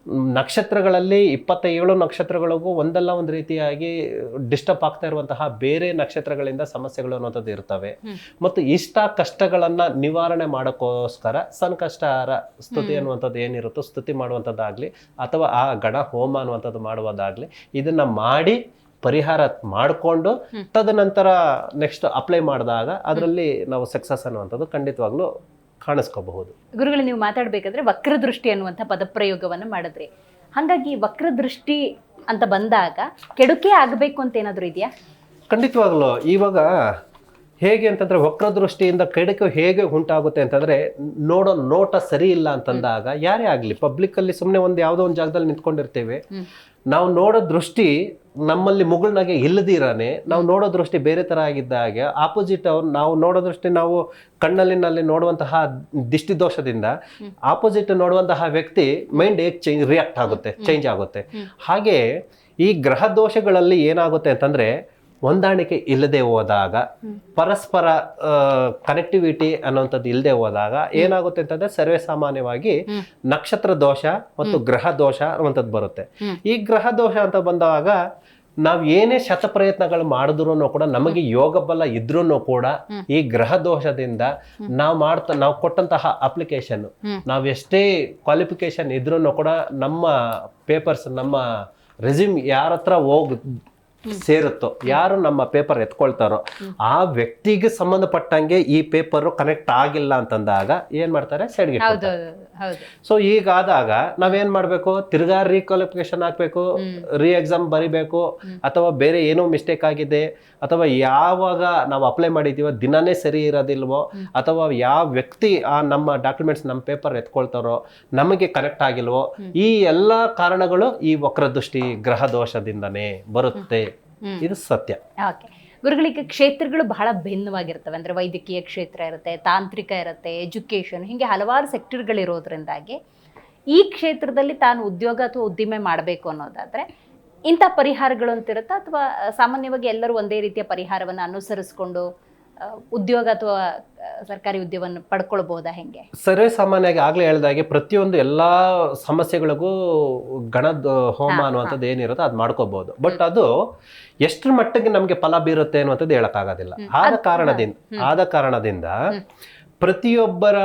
ನಕ್ಷತ್ರಗಳಲ್ಲಿ ಇಪ್ಪತ್ತೇಳು ನಕ್ಷತ್ರಗಳಿಗೂ ಒಂದಲ್ಲ ಒಂದು ರೀತಿಯಾಗಿ ಡಿಸ್ಟರ್ಬ್ ಆಗ್ತಾ ಇರುವಂತಹ ಬೇರೆ ನಕ್ಷತ್ರಗಳಿಂದ ಸಮಸ್ಯೆಗಳು ಅನ್ನುವಂಥದ್ದು ಇರ್ತವೆ. ಮತ್ತು ಇಷ್ಟ ಕಷ್ಟಗಳನ್ನ ನಿವಾರಣೆ ಮಾಡೋಕ್ಕೋಸ್ಕರ ಸಂಕಷ್ಟಹಾರ ಸ್ತುತಿ ಅನ್ನುವಂಥದ್ದು ಏನಿರುತ್ತೋ ಸ್ತುತಿ ಮಾಡುವಂಥದ್ದಾಗ್ಲಿ ಅಥವಾ ಆ ಗಣ ಹೋಮ ಅನ್ನುವಂಥದ್ದು ಮಾಡುವುದಾಗ್ಲಿ ಇದನ್ನ ಮಾಡಿ ಪರಿಹಾರ ಮಾಡಿಕೊಂಡು ತದನಂತರ ನೆಕ್ಸ್ಟ್ ಅಪ್ಲೈ ಮಾಡಿದಾಗ ಅದರಲ್ಲಿ ನಾವು ಸಕ್ಸಸ್ ಅನ್ನುವಂಥದ್ದು ಖಂಡಿತವಾಗ್ಲೂ ಕಾಣಿಸ್ಕೋಬಹುದು. ಗುರುಗಳು ನೀವು ಮಾತಾಡ್ಬೇಕಾದ್ರೆ ವಕ್ರದೃಷ್ಟಿ ಅನ್ನುವಂಥ ಪದಪ್ರಯೋಗವನ್ನು ಮಾಡಿದ್ರಿ. ಹಾಗಾಗಿ ವಕ್ರದೃಷ್ಟಿ ಅಂತ ಬಂದಾಗ ಕೆಡುಕೆ ಆಗಬೇಕು ಅಂತ ಏನಾದರೂ ಇದೆಯಾ? ಖಂಡಿತವಾಗ್ಲೂ. ಇವಾಗ ಹೇಗೆ ಅಂತಂದ್ರೆ ವಕ್ರದೃಷ್ಟಿಯಿಂದ ಕೆಡಕು ಹೇಗೆ ಉಂಟಾಗುತ್ತೆ ಅಂತಂದ್ರೆ ನೋಡೋ ನೋಟ ಸರಿ ಇಲ್ಲ ಅಂತಂದಾಗ ಯಾರೇ ಆಗಲಿ ಪಬ್ಲಿಕ್ಕಲ್ಲಿ ಸುಮ್ಮನೆ ಒಂದು ಯಾವುದೋ ಒಂದು ಜಾಗದಲ್ಲಿ ನಿಂತ್ಕೊಂಡಿರ್ತೇವೆ. ನಾವು ನೋಡೋ ದೃಷ್ಟಿ ನಮ್ಮಲ್ಲಿ ಮುಗುಳ್ನಾಗೆ ಇಲ್ಲದಿರಾನೆ ನಾವು ನೋಡೋ ದೃಷ್ಟಿ ಬೇರೆ ಥರ ಆಗಿದ್ದಾಗ ಆಪೋಸಿಟ್ ಅವ್ರು ನಾವು ನೋಡೋ ದೃಷ್ಟಿ ನಾವು ಕಣ್ಣಲ್ಲಿನಲ್ಲಿ ನೋಡುವಂತಹ ದಿಷ್ಟಿ ದೋಷದಿಂದ ಆಪೋಸಿಟ್ ನೋಡುವಂತಹ ವ್ಯಕ್ತಿ ಮೈಂಡ್ ಹೇಗೆ ಚೇಂಜ್ ರಿಯಾಕ್ಟ್ ಆಗುತ್ತೆ ಚೇಂಜ್ ಆಗುತ್ತೆ. ಹಾಗೆ ಈ ಗ್ರಹ ದೋಷಗಳಲ್ಲಿ ಏನಾಗುತ್ತೆ ಅಂತಂದ್ರೆ ಹೊಂದಾಣಿಕೆ ಇಲ್ಲದೆ ಹೋದಾಗ, ಪರಸ್ಪರ ಕನೆಕ್ಟಿವಿಟಿ ಅನ್ನೋಂಥದ್ದು ಇಲ್ಲದೆ ಹೋದಾಗ ಏನಾಗುತ್ತೆ ಅಂತಂದ್ರೆ ಸರ್ವೇ ಸಾಮಾನ್ಯವಾಗಿ ನಕ್ಷತ್ರ ದೋಷ ಮತ್ತು ಗ್ರಹ ದೋಷ ಅನ್ನುವಂಥದ್ದು ಬರುತ್ತೆ. ಈ ಗ್ರಹ ದೋಷ ಅಂತ ಬಂದಾಗ ನಾವು ಏನೇ ಶತಪ್ರಯತ್ನಗಳು ಮಾಡಿದ್ರು ಕೂಡ ನಮಗೆ ಯೋಗ ಬಲ ಇದ್ರೂ ಕೂಡ ಈ ಗ್ರಹ ದೋಷದಿಂದ ನಾವು ಮಾಡ್ತಾ, ನಾವು ಕೊಟ್ಟಂತಹ ಅಪ್ಲಿಕೇಶನ್ ನಾವು ಎಷ್ಟೇ ಕ್ವಾಲಿಫಿಕೇಶನ್ ಇದ್ರೂ ಕೂಡ ನಮ್ಮ ಪೇಪರ್ಸ್ ನಮ್ಮ ರೆಸ್ಯೂಮ್ ಯಾರ ಹತ್ರ ಹೋಗ್ ಸೇರುತ್ತೋ, ಯಾರು ನಮ್ಮ ಪೇಪರ್ ಎತ್ಕೊಳ್ತಾರೋ, ಆ ವ್ಯಕ್ತಿಗೆ ಸಂಬಂಧಪಟ್ಟಂಗೆ ಈ ಪೇಪರ್ ಕನೆಕ್ಟ್ ಆಗಿಲ್ಲ ಅಂತಂದಾಗ ಏನ್ ಮಾಡ್ತಾರೆ? ಸೈಡ್ಗೆ ಸೊ ಈಗಾದಾಗ ನಾವೇನ್ ಮಾಡ್ಬೇಕು? ತಿರ್ಗಾ ರೀಕ್ವಾಲಿಫಿಕೇಶನ್ ಹಾಕ್ಬೇಕು ರೀ ಎಕ್ಸಾಮ್ ಬರಿಬೇಕು ಅಥವಾ ಬೇರೆ ಏನೋ ಮಿಸ್ಟೇಕ್ ಆಗಿದೆ ಅಥವಾ ಯಾವಾಗ ನಾವು ಅಪ್ಲೈ ಮಾಡಿದೀವೋ ದಿನಾನೇ ಸರಿ ಇರೋದಿಲ್ವೋ ಅಥವಾ ಯಾವ ವ್ಯಕ್ತಿ ಆ ನಮ್ಮ ಡಾಕ್ಯುಮೆಂಟ್ಸ್ ನಮ್ಮ ಪೇಪರ್ ಎತ್ಕೊಳ್ತಾರೋ ನಮಗೆ ಕರೆಕ್ಟ್ ಆಗಿಲ್ವೋ ಈ ಎಲ್ಲ ಕಾರಣಗಳು ಈ ವಕ್ರದೃಷ್ಟಿ ಗ್ರಹ ದೋಷದಿಂದನೇ ಬರುತ್ತೆ. ಇದು ಸತ್ಯ. ಓಕೆ ಗುರುಗಳಿಗೆ ಕ್ಷೇತ್ರಗಳು ಬಹಳ ಭಿನ್ನವಾಗಿರ್ತವೆ. ಅಂದರೆ ವೈದ್ಯಕೀಯ ಕ್ಷೇತ್ರ ಇರುತ್ತೆ, ತಾಂತ್ರಿಕ ಇರುತ್ತೆ, ಎಜುಕೇಷನ್ ಹೀಗೆ ಹಲವಾರು ಸೆಕ್ಟರ್ಗಳಿರೋದ್ರಿಂದಾಗಿ ಈ ಕ್ಷೇತ್ರದಲ್ಲಿ ತಾನು ಉದ್ಯೋಗ ಅಥವಾ ಉದ್ದಿಮೆ ಮಾಡಬೇಕು ಅನ್ನೋದಾದರೆ ಇಂಥ ಪರಿಹಾರಗಳು ಅಂತಿರುತ್ತಾ ಅಥವಾ ಸಾಮಾನ್ಯವಾಗಿ ಎಲ್ಲರೂ ಒಂದೇ ರೀತಿಯ ಪರಿಹಾರವನ್ನು ಅನುಸರಿಸ್ಕೊಂಡು ಉದ್ಯೋಗ ಅಥವಾ ಸರ್ಕಾರಿ ಉದ್ಯೋಗವನ್ನು ಪಡ್ಕೊಳ್ಬೋದಾ ಹೆಂಗೆ? ಸರ್ವೇ ಸಾಮಾನ್ಯವಾಗಿ ಆಗ್ಲೇ ಹೇಳ್ದಾಗೆ ಪ್ರತಿಯೊಂದು ಎಲ್ಲಾ ಸಮಸ್ಯೆಗಳಿಗೂ ಗಣದ ಹೋಮ ಅನ್ನುವಂಥದ್ದು ಏನಿರುತ್ತೋ ಅದು ಮಾಡ್ಕೋಬಹುದು ಬಟ್ ಅದು ಎಷ್ಟರ ಮಟ್ಟಿಗೆ ನಮಗೆ ಫಲ ಬೀರುತ್ತೆ ಅನ್ನುವಂಥದ್ದು ಹೇಳಕ್ಕಾಗೋದಿಲ್ಲ. ಆದ ಕಾರಣದಿಂದ ಆದ ಕಾರಣದಿಂದ ಪ್ರತಿಯೊಬ್ಬರ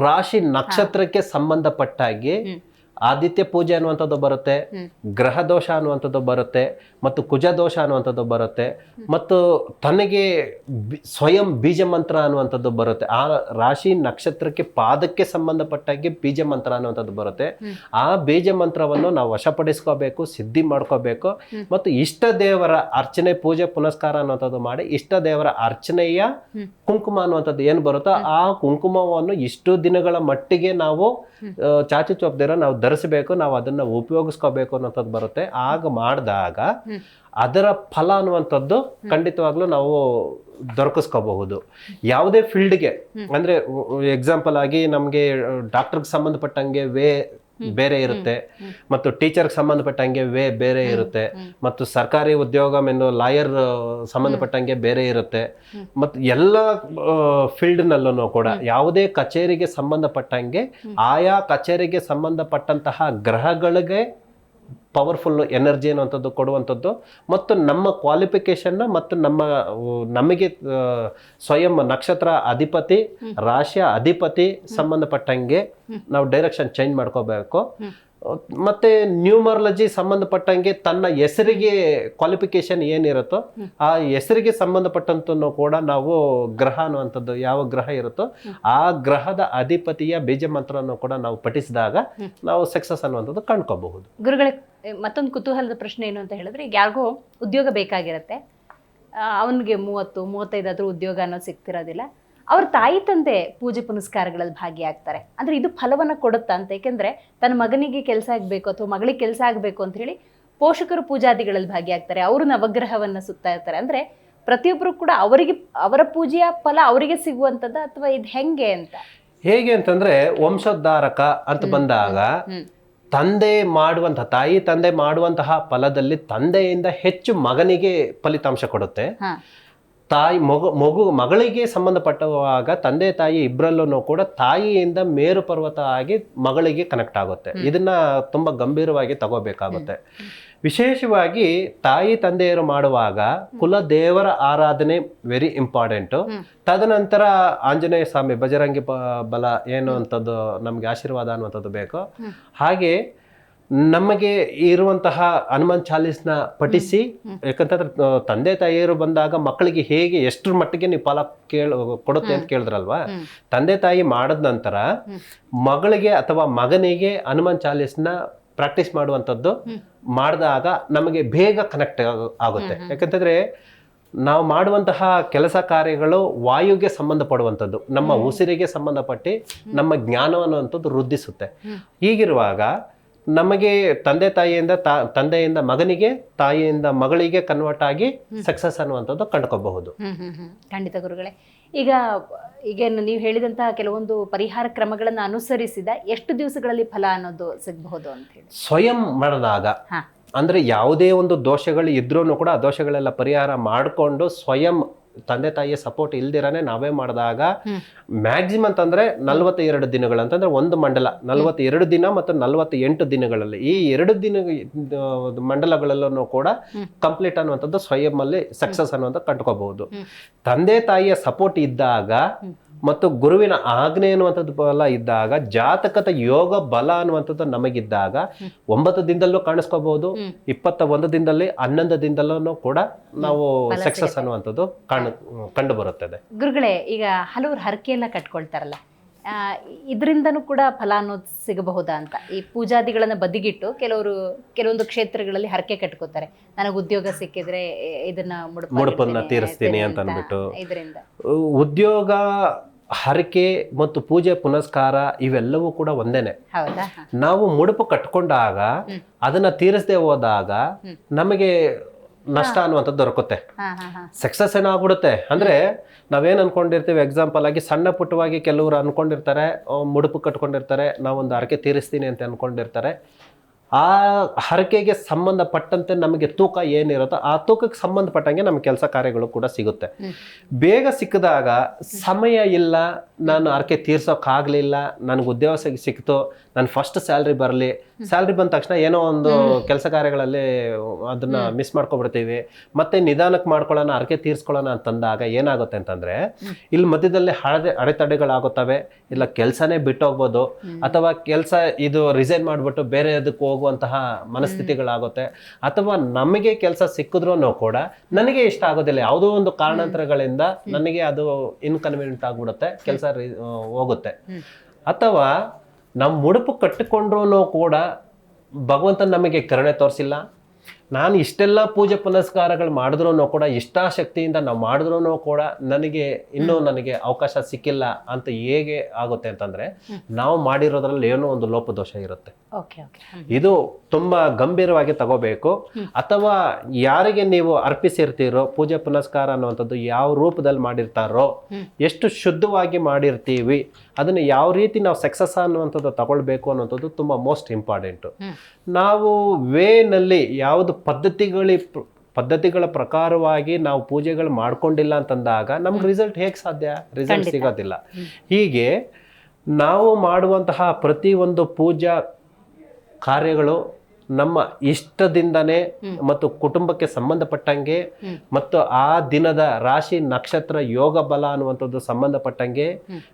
ರಾಶಿ ನಕ್ಷತ್ರಕ್ಕೆ ಸಂಬಂಧಪಟ್ಟಾಗಿ ಆದಿತ್ಯ ಪೂಜೆ ಅನ್ನುವಂಥದ್ದು ಬರುತ್ತೆ ಗ್ರಹ ದೋಷ ಅನ್ನುವಂಥದ್ದು ಬರುತ್ತೆ ಮತ್ತು ಕುಜ ದೋಷ ಅನ್ನುವಂಥದ್ದು ಬರುತ್ತೆ ಮತ್ತು ತನಗೆ ಸ್ವಯಂ ಬೀಜ ಮಂತ್ರ ಅನ್ನುವಂಥದ್ದು ಬರುತ್ತೆ. ಆ ರಾಶಿ ನಕ್ಷತ್ರಕ್ಕೆ ಪಾದಕ್ಕೆ ಸಂಬಂಧಪಟ್ಟಾಗೆ ಬೀಜ ಮಂತ್ರ ಅನ್ನುವಂಥದ್ದು ಬರುತ್ತೆ. ಆ ಬೀಜ ಮಂತ್ರವನ್ನು ನಾವು ವಶಪಡಿಸ್ಕೋಬೇಕು ಸಿದ್ಧಿ ಮಾಡ್ಕೋಬೇಕು ಮತ್ತು ಇಷ್ಟ ದೇವರ ಅರ್ಚನೆ ಪೂಜೆ ಪುನಸ್ಕಾರ ಅನ್ನುವಂಥದ್ದು ಮಾಡಿ ಇಷ್ಟ ದೇವರ ಅರ್ಚನೆಯ ಕುಂಕುಮ ಅನ್ನುವಂಥದ್ದು ಏನು ಬರುತ್ತೋ ಆ ಕುಂಕುಮವನ್ನು ಇಷ್ಟು ದಿನಗಳ ಮಟ್ಟಿಗೆ ನಾವು ಚಾಚು ಚೋಪದಿರೋ ನಾವು ಧರಿಸಬೇಕು ನಾವು ಅದನ್ನ ಉಪಯೋಗಿಸ್ಕೋಬೇಕು ಅನ್ನೋಂಥದ್ದು ಬರುತ್ತೆ. ಆಗ ಮಾಡಿದಾಗ ಅದರ ಫಲ ಅನ್ನುವಂಥದ್ದು ಖಂಡಿತವಾಗ್ಲೂ ನಾವು ದೊರಕಿಸ್ಕೋಬಹುದು. ಯಾವುದೇ ಫೀಲ್ಡ್ಗೆ ಅಂದ್ರೆ ಎಕ್ಸಾಂಪಲ್ ಆಗಿ ನಮಗೆ ಡಾಕ್ಟರ್ಗೆ ಸಂಬಂಧಪಟ್ಟಂಗೆ ವೇ ಬೇರೆ ಇರುತ್ತೆ. ಮತ್ತು ಟೀಚರ್ಗೆ ಸಂಬಂಧಪಟ್ಟಂಗೆ ವೇ ಬೇರೆ ಇರುತ್ತೆ. ಮತ್ತು ಸರ್ಕಾರಿ ಉದ್ಯೋಗ ಮೆನ್ನು ಲಾಯರ್ ಸಂಬಂಧಪಟ್ಟಂಗೆ ಬೇರೆ ಇರುತ್ತೆ. ಮತ್ತು ಎಲ್ಲ ಫೀಲ್ಡ್ನಲ್ಲೂ ಕೂಡ ಯಾವುದೇ ಕಚೇರಿಗೆ ಸಂಬಂಧಪಟ್ಟಂಗೆ ಆಯಾ ಕಚೇರಿಗೆ ಸಂಬಂಧಪಟ್ಟಂತಹ ಗ್ರಹಗಳಿಗೆ ಪವರ್ಫುಲ್ ಎನರ್ಜಿ ಅನ್ನುವಂಥದ್ದು ಕೊಡುವಂಥದ್ದು ಮತ್ತು ನಮ್ಮ ಕ್ವಾಲಿಫಿಕೇಶನ್ನ ಮತ್ತು ನಮ್ಮ ನಮಗೆ ಸ್ವಯಂ ನಕ್ಷತ್ರ ಅಧಿಪತಿ ರಾಶಿಯ ಅಧಿಪತಿ ಸಂಬಂಧಪಟ್ಟಂಗೆ ನಾವು ಡೈರೆಕ್ಷನ್ ಚೇಂಜ್ ಮಾಡ್ಕೋಬೇಕು. ಮತ್ತೆ ನ್ಯೂಮರಾಲಜಿ ಸಂಬಂಧಪಟ್ಟಂಗೆ ತನ್ನ ಹೆಸರಿಗೆ ಕ್ವಾಲಿಫಿಕೇಶನ್ ಏನಿರುತ್ತೋ ಆ ಹೆಸರಿಗೆ ಸಂಬಂಧಪಟ್ಟಂತೂ ಕೂಡ ನಾವು ಗ್ರಹ ಅನ್ನುವಂಥದ್ದು ಯಾವ ಗ್ರಹ ಇರುತ್ತೋ ಆ ಗ್ರಹದ ಅಧಿಪತಿಯ ಬೀಜ ಮಂತ್ರವನ್ನು ಕೂಡ ನಾವು ಪಠಿಸಿದಾಗ ನಾವು ಸಕ್ಸಸ್ ಅನ್ನುವಂಥದ್ದು ಕಂಡ್ಕೋಬಹುದು. ಗುರುಗಳ ಮತ್ತೊಂದು ಕುತೂಹಲದ ಪ್ರಶ್ನೆ ಏನು ಅಂತ ಹೇಳಿದ್ರೆ, ಈಗ ಯಾರಿಗೋ ಉದ್ಯೋಗ ಬೇಕಾಗಿರುತ್ತೆ ಅವನಿಗೆ ಮೂವತ್ತು, ಮೂವತ್ತೈದಾದ್ರೂ ಉದ್ಯೋಗ ಅನ್ನೋದು ಸಿಗ್ತಿರೋದಿಲ್ಲ. ಅವ್ರ ತಾಯಿ ತಂದೆ ಪೂಜೆ ಪುನಸ್ಕಾರಗಳಲ್ಲಿ ಭಾಗಿಯಾಗ್ತಾರೆ. ಅಂದ್ರೆ ಇದು ಫಲವನ್ನ ಕೊಡುತ್ತಾ ಅಂತ. ಏಕೆಂದರೆ ತನ್ನ ಮಗನಿಗೆ ಕೆಲಸ ಆಗಬೇಕು ಅಥವಾ ಮಗಳಿಗೆ ಕೆಲಸ ಆಗಬೇಕು ಅಂತ ಹೇಳಿ ಪೋಷಕರು ಪೂಜಾದಿಗಳಲ್ಲಿ ಭಾಗಿಯಾಗ್ತಾರೆ. ಅವರು ನವಗ್ರಹವನ್ನ ಸುತ್ತಾ ಇರ್ತಾರೆ. ಅಂದ್ರೆ ಪ್ರತಿಯೊಬ್ಬರು ಕೂಡ ಅವರಿಗೆ ಅವರ ಪೂಜೆಯ ಫಲ ಅವರಿಗೆ ಸಿಗುವಂಥದ್ದು ಅಥವಾ ಇದು ಹೆಂಗೆ ಅಂತ? ಹೇಗೆ ಅಂತಂದ್ರೆ ವಂಶೋದ್ಧಾರಕ ಅಂತ ಬಂದಾಗ ತಂದೆ ಮಾಡುವಂತಹ ತಾಯಿ ತಂದೆ ಮಾಡುವಂತಹ ಫಲದಲ್ಲಿ ತಂದೆಯಿಂದ ಹೆಚ್ಚು ಮಗನಿಗೆ ಫಲಿತಾಂಶ ಕೊಡುತ್ತೆ. ತಾಯಿ ಮಗು ಮಗು ಮಗಳಿಗೆ ಸಂಬಂಧಪಟ್ಟವಾಗ ತಂದೆ ತಾಯಿ ಇಬ್ಬರಲ್ಲೂ ಕೂಡ ತಾಯಿಯಿಂದ ಮೇರು ಪರ್ವತ ಆಗಿ ಮಗಳಿಗೆ ಕನೆಕ್ಟ್ ಆಗುತ್ತೆ. ಇದನ್ನ ತುಂಬ ಗಂಭೀರವಾಗಿ ತಗೋಬೇಕಾಗುತ್ತೆ. ವಿಶೇಷವಾಗಿ ತಾಯಿ ತಂದೆಯರು ಮಾಡುವಾಗ ಕುಲ ದೇವರ ಆರಾಧನೆ ವೆರಿ ಇಂಪಾರ್ಟೆಂಟು ತದನಂತರ ಆಂಜನೇಯ ಸ್ವಾಮಿ ಬಜರಂಗಿ ಬಲ ಏನು ಅಂತದ್ದು ನಮ್ಗೆ ಆಶೀರ್ವಾದ ಅನ್ನುವಂಥದ್ದು ಬೇಕು. ಹಾಗೆ ನಮಗೆ ಇರುವಂತಹ ಹನುಮಾನ್ ಚಾಲೀಸ್ನ ಪಠಿಸಿ ಯಾಕಂತಂದ್ರೆ ತಂದೆ ತಾಯಿಯರು ಬಂದಾಗ ಮಕ್ಕಳಿಗೆ ಹೇಗೆ ಎಷ್ಟರ ಮಟ್ಟಿಗೆ ನೀವು ಫಲ ಕೇಳ ಕೊಡುತ್ತೆ ಅಂತ ಕೇಳಿದ್ರಲ್ವಾ? ತಂದೆ ತಾಯಿ ಮಾಡಿದ ನಂತರ ಮಗಳಿಗೆ ಅಥವಾ ಮಗನಿಗೆ ಹನುಮಾನ್ ಚಾಲೀಸ್ನ ಪ್ರಾಕ್ಟೀಸ್ ಮಾಡುವಂಥದ್ದು ಮಾಡಿದಾಗ ನಮಗೆ ಬೇಗ ಕನೆಕ್ಟ್ ಆಗುತ್ತೆ. ಯಾಕಂತಂದ್ರೆ ನಾವು ಮಾಡುವಂತಹ ಕೆಲಸ ಕಾರ್ಯಗಳು ವಾಯುಗೆ ಸಂಬಂಧಪಡುವಂಥದ್ದು. ನಮ್ಮ ಉಸಿರಿಗೆ ಸಂಬಂಧಪಟ್ಟು ನಮ್ಮ ಜ್ಞಾನವನ್ನು ಅಂಥದ್ದು ವೃದ್ಧಿಸುತ್ತೆ. ಹೀಗಿರುವಾಗ ನಮಗೆ ತಂದೆ ತಾಯಿಯಿಂದ ತಾ ತಂದೆಯಿಂದ ಮಗನಿಗೆ ತಾಯಿಯಿಂದ ಮಗಳಿಗೆ ಕನ್ವರ್ಟ್ ಆಗಿ ಸಕ್ಸಸ್ ಅನ್ನುವಂಥದ್ದು ಕಂಡ್ಕೋಬಹುದು ಖಂಡಿತ ಗುರುಗಳೇ. ಈಗ ಈಗ ನೀವು ಹೇಳಿದಂತಹ ಕೆಲವೊಂದು ಪರಿಹಾರ ಕ್ರಮಗಳನ್ನು ಅನುಸರಿಸಿದ ಎಷ್ಟು ದಿವಸಗಳಲ್ಲಿ ಫಲ ಅನ್ನೋದು ಸಿಗಬಹುದು ಅಂತ ಹೇಳಿ. ಸ್ವಯಂ ಮಾಡಿದಾಗ ಅಂದ್ರೆ ಯಾವುದೇ ಒಂದು ದೋಷಗಳು ಇದ್ರೂ ಕೂಡ ಆ ದೋಷಗಳೆಲ್ಲ ಪರಿಹಾರ ಮಾಡಿಕೊಂಡು ಸ್ವಯಂ ತಂದೆ ತಾಯಿಯ ಸಪೋರ್ಟ್ ಇಲ್ದಿರಾನೆ ನಾವೇ ಮಾಡಿದಾಗ. ಮ್ಯಾಕ್ಸಿಮಮ್ ಅಂತಂದ್ರೆ ನಲವತ್ತ ಎರಡು ದಿನಗಳು ಅಂತಂದ್ರೆ ಒಂದು ಮಂಡಲ. ನಲವತ್ತೆರಡು ದಿನ ಮತ್ತು ನಲವತ್ತ ಎಂಟು ದಿನಗಳಲ್ಲಿ. ಈ ಎರಡು ದಿನ ಮಂಡಲಗಳಲ್ಲೂ ಕೂಡ ಕಂಪ್ಲೀಟ್ ಅನ್ನುವಂಥದ್ದು ಸ್ವಯಂ ಅಲ್ಲಿ ಸಕ್ಸಸ್ ಅನ್ನುವಂಥ ಕಂಡ್ಕೋಬಹುದು ತಂದೆ ತಾಯಿಯ ಸಪೋರ್ಟ್ ಇದ್ದಾಗ. ಮತ್ತು ಗುರುವಿನ ಆಜ್ಞೆ ಅನ್ನುವಂಥದ್ದು ಬಲ ಇದ್ದಾಗ ಜಾತಕದ ಯೋಗ ಬಲ ಅನ್ನುವಂಥದ್ದು ನಮಗಿದ್ದಾಗ ಒಂಬತ್ತು ದಿನದಲ್ಲೂ ಕಾಣಿಸ್ಕೋಬಹುದು. ಇಪ್ಪತ್ತ ಒಂದು ದಿನದಲ್ಲಿ ಹನ್ನೊಂದು ದಿನದಲ್ಲೂ ಕೂಡ ನಾವು ಸಕ್ಸಸ್. ಅನ್ನುವಂಥದ್ದು ಕಾಣ್ ಕಂಡು ಬರುತ್ತದೆ ಗುರುಗಳೇ ಈಗ ಹಲವರು ಹರಕೆಯನ್ನ ಕಟ್ಕೊಳ್ತಾರಲ್ಲ. ಇದರಿಂದನೂ ಕೂಡ ಫಲ ಅನ್ನೋದು ಸಿಗಬಹುದಾ ಅಂತ? ಈ ಪೂಜಾದಿಗಳನ್ನ ಬದಿಗಿಟ್ಟು ಕೆಲವರು ಕೆಲವೊಂದು ಕ್ಷೇತ್ರಗಳಲ್ಲಿ ಹರಕೆ ಕಟ್ಕೋತಾರೆ. ನನಗೆ ಉದ್ಯೋಗ ಸಿಕ್ಕಿದ್ರೆ ಇದನ್ನ ಮುಡುಪನ್ನ ತೀರಿಸ್ತೀನಿ ಅಂತ ಅಂದ್ಬಿಟ್ಟು. ಇದರಿಂದ ಉದ್ಯೋಗ ಹರಕೆ ಮತ್ತು ಪೂಜೆ ಪುನಸ್ಕಾರ ಇವೆಲ್ಲವೂ ಕೂಡ ಒಂದೇನೆ. ನಾವು ಮುಡುಪು ಕಟ್ಕೊಂಡಾಗ ಅದನ್ನ ತೀರಿಸದೆ ಹೋದಾಗ ನಮಗೆ ನಷ್ಟ ಅನ್ನುವಂಥದ್ದು ದೊರಕುತ್ತೆ. ಸಕ್ಸಸ್ ಏನಾಗ್ಬಿಡುತ್ತೆ? ಅಂದ್ರೆ ನಾವೇನ್ ಅನ್ಕೊಂಡಿರ್ತೀವಿ? ಎಕ್ಸಾಂಪಲ್ ಆಗಿ ಸಣ್ಣ ಪುಟ್ಟವಾಗಿ ಕೆಲವರು ಅನ್ಕೊಂಡಿರ್ತಾರೆ ಮುಡುಪು ಕಟ್ಕೊಂಡಿರ್ತಾರೆ ನಾವೊಂದು ಹರಕೆ ತೀರಿಸ್ತೀನಿ ಅಂತ ಅನ್ಕೊಂಡಿರ್ತಾರೆ. ಆ ಹರಕೆಗೆ ಸಂಬಂಧಪಟ್ಟಂತೆ ನಮಗೆ ತೂಕ ಏನಿರುತ್ತೋ ಆ ತೂಕಕ್ಕೆ ಸಂಬಂಧಪಟ್ಟಂಗೆ ನಮ್ಮ ಕೆಲಸ ಕಾರ್ಯಗಳು ಕೂಡ ಸಿಗುತ್ತೆ. ಬೇಗ ಸಿಕ್ಕಿದಾಗ ಸಮಯ ಇಲ್ಲ ನಾನು ಹರಕೆ ತೀರ್ಸೋಕ್ಕಾಗಲಿಲ್ಲ ನನಗೆ ಉದ್ಯೋಗ ಸಿಕ್ತು ನನ್ನ ಫಸ್ಟ್ ಸ್ಯಾಲ್ರಿ ಬರಲಿ ಸ್ಯಾಲ್ರಿ ಬಂದ ತಕ್ಷಣ ಏನೋ ಒಂದು ಕೆಲಸ ಕಾರ್ಯಗಳಲ್ಲಿ ಅದನ್ನ ಮಿಸ್ ಮಾಡ್ಕೊಬಿಡ್ತೀವಿ ಮತ್ತೆ ನಿಧಾನಕ್ಕೆ ಮಾಡ್ಕೊಳ್ಳೋಣ ಅರ್ಕೆ ತೀರ್ಸ್ಕೊಳ್ಳೋಣ ಅಂತಂದಾಗ ಏನಾಗುತ್ತೆ ಅಂತಂದ್ರೆ ಇಲ್ಲಿ ಮಧ್ಯದಲ್ಲಿ ಹಳದೆ ಅಡೆತಡೆಗಳಾಗುತ್ತವೆ ಇಲ್ಲ ಕೆಲಸನೇ ಬಿಟ್ಟೋಗ್ಬೋದು ಅಥವಾ ಕೆಲಸ ಇದು ರಿಸೈನ್ ಮಾಡಿಬಿಟ್ಟು ಬೇರೆ ಅದಕ್ಕೆ ಹೋಗುವಂತಹ ಮನಸ್ಥಿತಿಗಳಾಗುತ್ತೆ. ಅಥವಾ ನಮಗೆ ಕೆಲಸ ಸಿಕ್ಕಿದ್ರೂ ಕೂಡ ನನಗೆ ಇಷ್ಟ ಆಗೋದಿಲ್ಲ. ಯಾವುದೋ ಒಂದು ಕಾರಣಾಂತರಗಳಿಂದ ನನಗೆ ಅದು ಇನ್ಕನ್ವೀನಿಯಂಟ್ ಆಗ್ಬಿಡುತ್ತೆ ಕೆಲಸ ಹೋಗುತ್ತೆ. ಅಥವಾ ನಾವು ಉಡುಪು ಕಟ್ಟಿಕೊಂಡ್ರೂ ಕೂಡ ಭಗವಂತ ನಮಗೆ ಕರುಣೆ ತೋರಿಸಿಲ್ಲ. ನಾನು ಇಷ್ಟೆಲ್ಲ ಪೂಜೆ ಪುನಸ್ಕಾರಗಳು ಮಾಡಿದ್ರೂ ಕೂಡ ಇಷ್ಟಾಶಕ್ತಿಯಿಂದ ನಾವು ಮಾಡಿದ್ರೂ ಕೂಡ ನನಗೆ ಇನ್ನೂ ನನಗೆ ಅವಕಾಶ ಸಿಕ್ಕಿಲ್ಲ ಅಂತ ಹೇಗೆ ಆಗುತ್ತೆ ಅಂತಂದ್ರೆ ನಾವು ಮಾಡಿರೋದ್ರಲ್ಲಿ ಏನೋ ಒಂದು ಲೋಪದೋಷ ಇರುತ್ತೆ. ಇದು ತುಂಬಾ ಗಂಭೀರವಾಗಿ ತಗೋಬೇಕು. ಅಥವಾ ಯಾರಿಗೆ ನೀವು ಅರ್ಪಿಸಿರ್ತೀರೋ ಪೂಜೆ ಪುನಸ್ಕಾರ ಅನ್ನುವಂಥದ್ದು ಯಾವ ರೂಪದಲ್ಲಿ ಮಾಡಿರ್ತಾರೋ ಎಷ್ಟು ಶುದ್ಧವಾಗಿ ಮಾಡಿರ್ತೀವಿ ಅದನ್ನು ಯಾವ ರೀತಿ ನಾವು ಸಕ್ಸಸ್ ಅನ್ನುವಂಥದ್ದು ತಗೊಳ್ಬೇಕು ಅನ್ನುವಂಥದ್ದು ತುಂಬಾ ಮೋಸ್ಟ್ ಇಂಪಾರ್ಟೆಂಟು. ನಾವು ವೇನಲ್ಲಿ ಯಾವುದು ಪದ್ಧತಿಗಳಿ ಪದ್ಧತಿಗಳ ಪ್ರಕಾರವಾಗಿ ನಾವು ಪೂಜೆಗಳು ಮಾಡ್ಕೊಂಡಿಲ್ಲ ಅಂತಂದಾಗ ನಮ್ಗೆ ರಿಸಲ್ಟ್ ಹೇಗೆ ಸಾಧ್ಯ? ರಿಸಲ್ಟ್ ಸಿಗೋದಿಲ್ಲ. ಹೀಗೆ ನಾವು ಮಾಡುವಂತಹ ಪ್ರತಿಯೊಂದು ಪೂಜಾ ಕಾರ್ಯಗಳು ನಮ್ಮ ಇಷ್ಟದಿಂದನೇ ಮತ್ತು ಕುಟುಂಬಕ್ಕೆ ಸಂಬಂಧಪಟ್ಟಂಗೆ ಮತ್ತು ಆ ದಿನದ ರಾಶಿ ನಕ್ಷತ್ರ ಯೋಗ ಬಲ ಅನ್ನುವಂಥದ್ದು ಸಂಬಂಧಪಟ್ಟಂಗೆ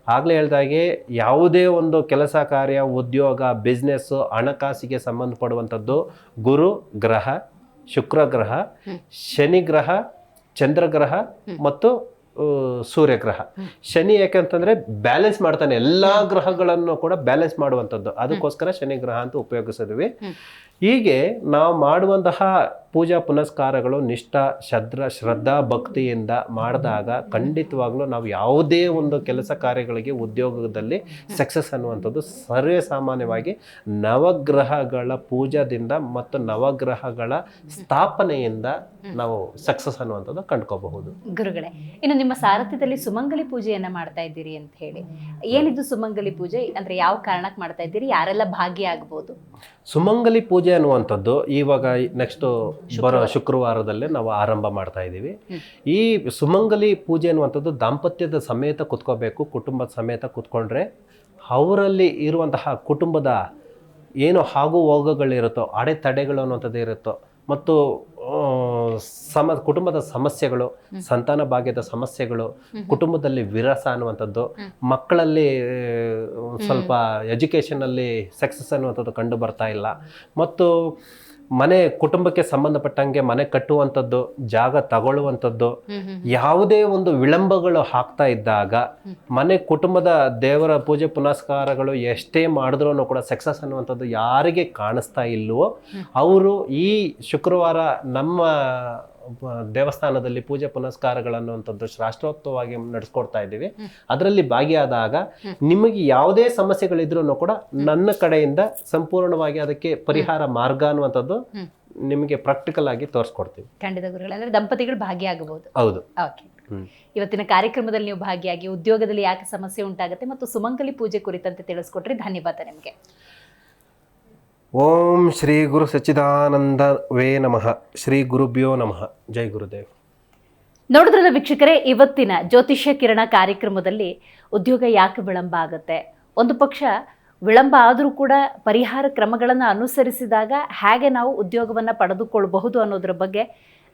ಆಗಲೇ ಆಗ್ಲೇ ಹೇಳ್ದಾಗೆ ಯಾವುದೇ ಒಂದು ಕೆಲಸ ಕಾರ್ಯ ಉದ್ಯೋಗ ಬಿಸ್ನೆಸ್ ಹಣಕಾಸಿಗೆ ಸಂಬಂಧಪಡುವಂಥದ್ದು ಗುರು ಗ್ರಹ ಶುಕ್ರ ಗ್ರಹ ಶನಿ ಗ್ರಹ ಚಂದ್ರಗ್ರಹ ಮತ್ತು ಸೂರ್ಯಗ್ರಹ. ಶನಿ ಯಾಕಂತಂದ್ರೆ ಬ್ಯಾಲೆನ್ಸ್ ಮಾಡ್ತಾನೆ. ಎಲ್ಲಾ ಗ್ರಹಗಳನ್ನು ಕೂಡ ಬ್ಯಾಲೆನ್ಸ್ ಮಾಡುವಂಥದ್ದು. ಅದಕ್ಕೋಸ್ಕರ ಶನಿ ಗ್ರಹ ಅಂತ ಉಪಯೋಗಿಸಿದ್ವಿ. ಹೀಗೆ ನಾವು ಮಾಡುವಂತಹ ಪೂಜಾ ಪುನಸ್ಕಾರಗಳು ನಿಷ್ಠ ಶ್ರದ್ಧ ಶ್ರದ್ಧಾ ಭಕ್ತಿಯಿಂದ ಮಾಡಿದಾಗ ಖಂಡಿತವಾಗ್ಲೂ ನಾವು ಯಾವುದೇ ಒಂದು ಕೆಲಸ ಕಾರ್ಯಗಳಿಗೆ ಉದ್ಯೋಗದಲ್ಲಿ ಸಕ್ಸಸ್ ಅನ್ನುವಂಥದ್ದು ಸರ್ವೇ ಸಾಮಾನ್ಯವಾಗಿ ನವಗ್ರಹಗಳ ಪೂಜಾದಿಂದ ಮತ್ತು ನವಗ್ರಹಗಳ ಸ್ಥಾಪನೆಯಿಂದ ನಾವು ಸಕ್ಸಸ್ ಅನ್ನುವಂಥದ್ದು ಕಂಡ್ಕೋಬಹುದು. ಗುರುಗಳೇ ಇನ್ನು ನಿಮ್ಮ ಸಾರಥ್ಯದಲ್ಲಿ ಸುಮಂಗಲಿ ಪೂಜೆಯನ್ನ ಮಾಡ್ತಾ ಇದ್ದೀರಿ ಅಂತ ಹೇಳಿ. ಏನಿದು ಸುಮಂಗಲಿ ಪೂಜೆ? ಅಂದ್ರೆ ಯಾವ ಕಾರಣಕ್ಕೆ ಮಾಡ್ತಾ ಇದ್ದೀರಿ? ಯಾರೆಲ್ಲ ಭಾಗಿಯಾಗಬಹುದು ಸುಮಂಗಲಿ ಪೂಜೆ ಅನ್ನುವಂಥದ್ದು ಇವಾಗ ನೆಕ್ಸ್ಟ್ ಬರೋ ಶುಕ್ರವಾರದಲ್ಲೇ ನಾವು ಆರಂಭ ಮಾಡ್ತಾ ಇದ್ದೀವಿ. ಈ ಸುಮಂಗಲಿ ಪೂಜೆ ಅನ್ನುವಂಥದ್ದು ದಾಂಪತ್ಯದ ಸಮೇತ ಕುತ್ಕೋಬೇಕು ಕುಟುಂಬದ ಸಮೇತ ಕುತ್ಕೊಂಡ್ರೆ ಅವರಲ್ಲಿ ಇರುವಂತಹ ಕುಟುಂಬದ ಏನು ಆಗು ಹೋಗಗಳಿರುತ್ತೋ ಅಡೆತಡೆಗಳು ಅನ್ನುವಂಥದ್ದು ಇರುತ್ತೋ ಮತ್ತು ಸಮ ಕುಟುಂಬದ ಸಮಸ್ಯೆಗಳು ಸಂತಾನ ಭಾಗ್ಯದ ಸಮಸ್ಯೆಗಳು ಕುಟುಂಬದಲ್ಲಿ ವಿರಸ ಅನ್ನುವಂಥದ್ದು ಮಕ್ಕಳಲ್ಲಿ ಸ್ವಲ್ಪ ಎಜುಕೇಷನಲ್ಲಿ ಸಕ್ಸಸ್ ಅನ್ನುವಂಥದ್ದು ಕಂಡು ಬರ್ತಾ ಇಲ್ಲ. ಮತ್ತು ಮನೆ ಕುಟುಂಬಕ್ಕೆ ಸಂಬಂಧಪಟ್ಟಂಗೆ ಮನೆ ಕಟ್ಟುವಂಥದ್ದು ಜಾಗ ತಗೊಳ್ಳುವಂಥದ್ದು ಯಾವುದೇ ಒಂದು ವಿಳಂಬಗಳು ಹಾಕ್ತಾ ಇದ್ದಾಗ ಮನೆ ಕುಟುಂಬದ ದೇವರ ಪೂಜೆ ಪುನಸ್ಕಾರಗಳು ಎಷ್ಟೇ ಮಾಡಿದ್ರೂ ಕೂಡ ಸಕ್ಸಸ್ ಅನ್ನುವಂಥದ್ದು ಯಾರಿಗೆ ಕಾಣಿಸ್ತಾ ಇಲ್ವೋ ಅವರು ಈ ಶುಕ್ರವಾರ ನಮ್ಮ ದೇವಸ್ಥಾನದಲ್ಲಿ ಪೂಜೆ ಪುನಸ್ಕಾರಗಳನ್ನುವಂಥದ್ದು ಶಾಸ್ತ್ರೋಕ್ತವಾಗಿ ನಡೆಸ್ಕೊಡ್ತಾ ಇದ್ದೀವಿ. ಅದರಲ್ಲಿ ಭಾಗಿಯಾದಾಗ ನಿಮಗೆ ಯಾವುದೇ ಸಮಸ್ಯೆಗಳಿದ್ರೂ ಕೂಡ ನನ್ನ ಕಡೆಯಿಂದ ಸಂಪೂರ್ಣವಾಗಿ ಅದಕ್ಕೆ ಪರಿಹಾರ ಮಾರ್ಗ ಅನ್ನುವಂಥದ್ದು ನಿಮಗೆ ಪ್ರಾಕ್ಟಿಕಲ್ ಆಗಿ ತೋರಿಸ್ಕೊಡ್ತೀವಿ. ಖಂಡಿತ ಗುರುಗಳು ಅಂದ್ರೆ ದಂಪತಿಗಳು ಭಾಗಿಯಾಗಬಹುದು. ಹೌದು. ಓಕೆ ಇವತ್ತಿನ ಕಾರ್ಯಕ್ರಮದಲ್ಲಿ ನೀವು ಭಾಗಿಯಾಗಿ ಉದ್ಯೋಗದಲ್ಲಿ ಯಾಕೆ ಸಮಸ್ಯೆ ಉಂಟಾಗುತ್ತೆ ಮತ್ತು ಸುಮಂಗಲಿ ಪೂಜೆ ಕುರಿತಂತೆ ತಿಳಿಸ್ಕೊಟ್ರಿ. ಧನ್ಯವಾದ ನಿಮಗೆ. ಓಂ ಶ್ರೀ ಗುರು ಸಚ್ಚಿದಾನಂದ ವೇ ನಮಃ. ಶ್ರೀ ಗುರುಭ್ಯೋ ನಮಃ. ಜೈ ಗುರುದೇವ್. ನೋಡಿದ್ರಲ್ಲ ವೀಕ್ಷಕರೇ, ಇವತ್ತಿನ ಜ್ಯೋತಿಷ್ಯ ಕಿರಣ ಕಾರ್ಯಕ್ರಮದಲ್ಲಿ ಉದ್ಯೋಗ ಯಾಕೆ ವಿಳಂಬ ಆಗುತ್ತೆ? ಒಂದು ಪಕ್ಷ ವಿಳಂಬ ಆದರೂ ಕೂಡ ಪರಿಹಾರ ಕ್ರಮಗಳನ್ನು ಅನುಸರಿಸಿದಾಗ ಹೇಗೆ ನಾವು ಉದ್ಯೋಗವನ್ನು ಪಡೆದುಕೊಳ್ಳಬಹುದು ಅನ್ನೋದ್ರ ಬಗ್ಗೆ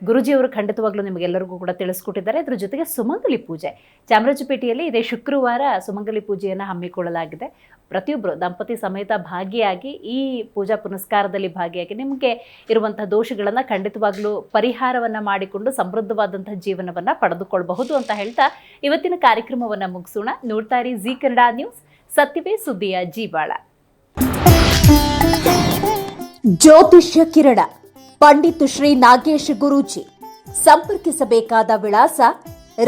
ಗುರುಜಿಯವರು ಖಂಡಿತವಾಗ್ಲೂ ನಿಮಗೆಲ್ಲರಿಗೂ ಕೂಡ ತಿಳಿಸ್ಕೊಟ್ಟಿದ್ದಾರೆ. ಇದರ ಜೊತೆಗೆ ಸುಮಂಗಲಿ ಪೂಜೆ. ಚಾಮರಾಜಪೇಟೆಯಲ್ಲಿ ಇದೇ ಶುಕ್ರವಾರ ಸುಮಂಗಲಿ ಪೂಜೆಯನ್ನು ಹಮ್ಮಿಕೊಳ್ಳಲಾಗಿದೆ. ಪ್ರತಿಯೊಬ್ಬರು ದಂಪತಿ ಸಮೇತ ಭಾಗಿಯಾಗಿ ಈ ಪೂಜಾ ಪುನಸ್ಕಾರದಲ್ಲಿ ಭಾಗಿಯಾಗಿ ನಿಮಗೆ ಇರುವಂತಹ ದೋಷಗಳನ್ನು ಖಂಡಿತವಾಗ್ಲೂ ಪರಿಹಾರವನ್ನು ಮಾಡಿಕೊಂಡು ಸಮೃದ್ಧವಾದಂತಹ ಜೀವನವನ್ನು ಪಡೆದುಕೊಳ್ಳಬಹುದು ಅಂತ ಹೇಳ್ತಾ ಇವತ್ತಿನ ಕಾರ್ಯಕ್ರಮವನ್ನು ಮುಗಿಸೋಣ. ನೋಡ್ತಾ ಇರಿ ಜಿ ಕನ್ನಡ ನ್ಯೂಸ್. ಸತ್ಯವೇ ಸುದ್ದಿಯ ಜೀವಾಳ. ಜ್ಯೋತಿಷ್ಯ ಕಿರಣ. ಪಂಡಿತ್ ಶ್ರೀ ನಾಗೇಶ್ ಗುರೂಜಿ. ಸಂಪರ್ಕಿಸಬೇಕಾದ ವಿಳಾಸ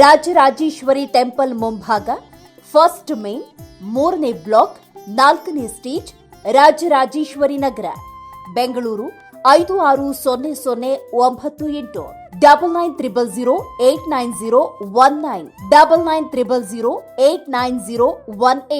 ರಾಜರಾಜೇಶ್ವರಿ ಟೆಂಪಲ್ ಮುಂಭಾಗ, ಫಸ್ಟ್ ಮೇನ್, ಮೂರನೇ ಬ್ಲಾಕ್, ನಾಲ್ಕನೇ ಸ್ಟೇಜ್ ರಾಜರಾಜೇಶ್ವರಿ ನಗರ, ಬೆಂಗಳೂರು ಐದು ಆರು ಸೊನ್ನೆ ಸೊನ್ನೆ ಒಂಬತ್ತು ಎಂಟು. Double nine triple zero eight nine zero one nine. Double nine triple zero eight nine zero one eight.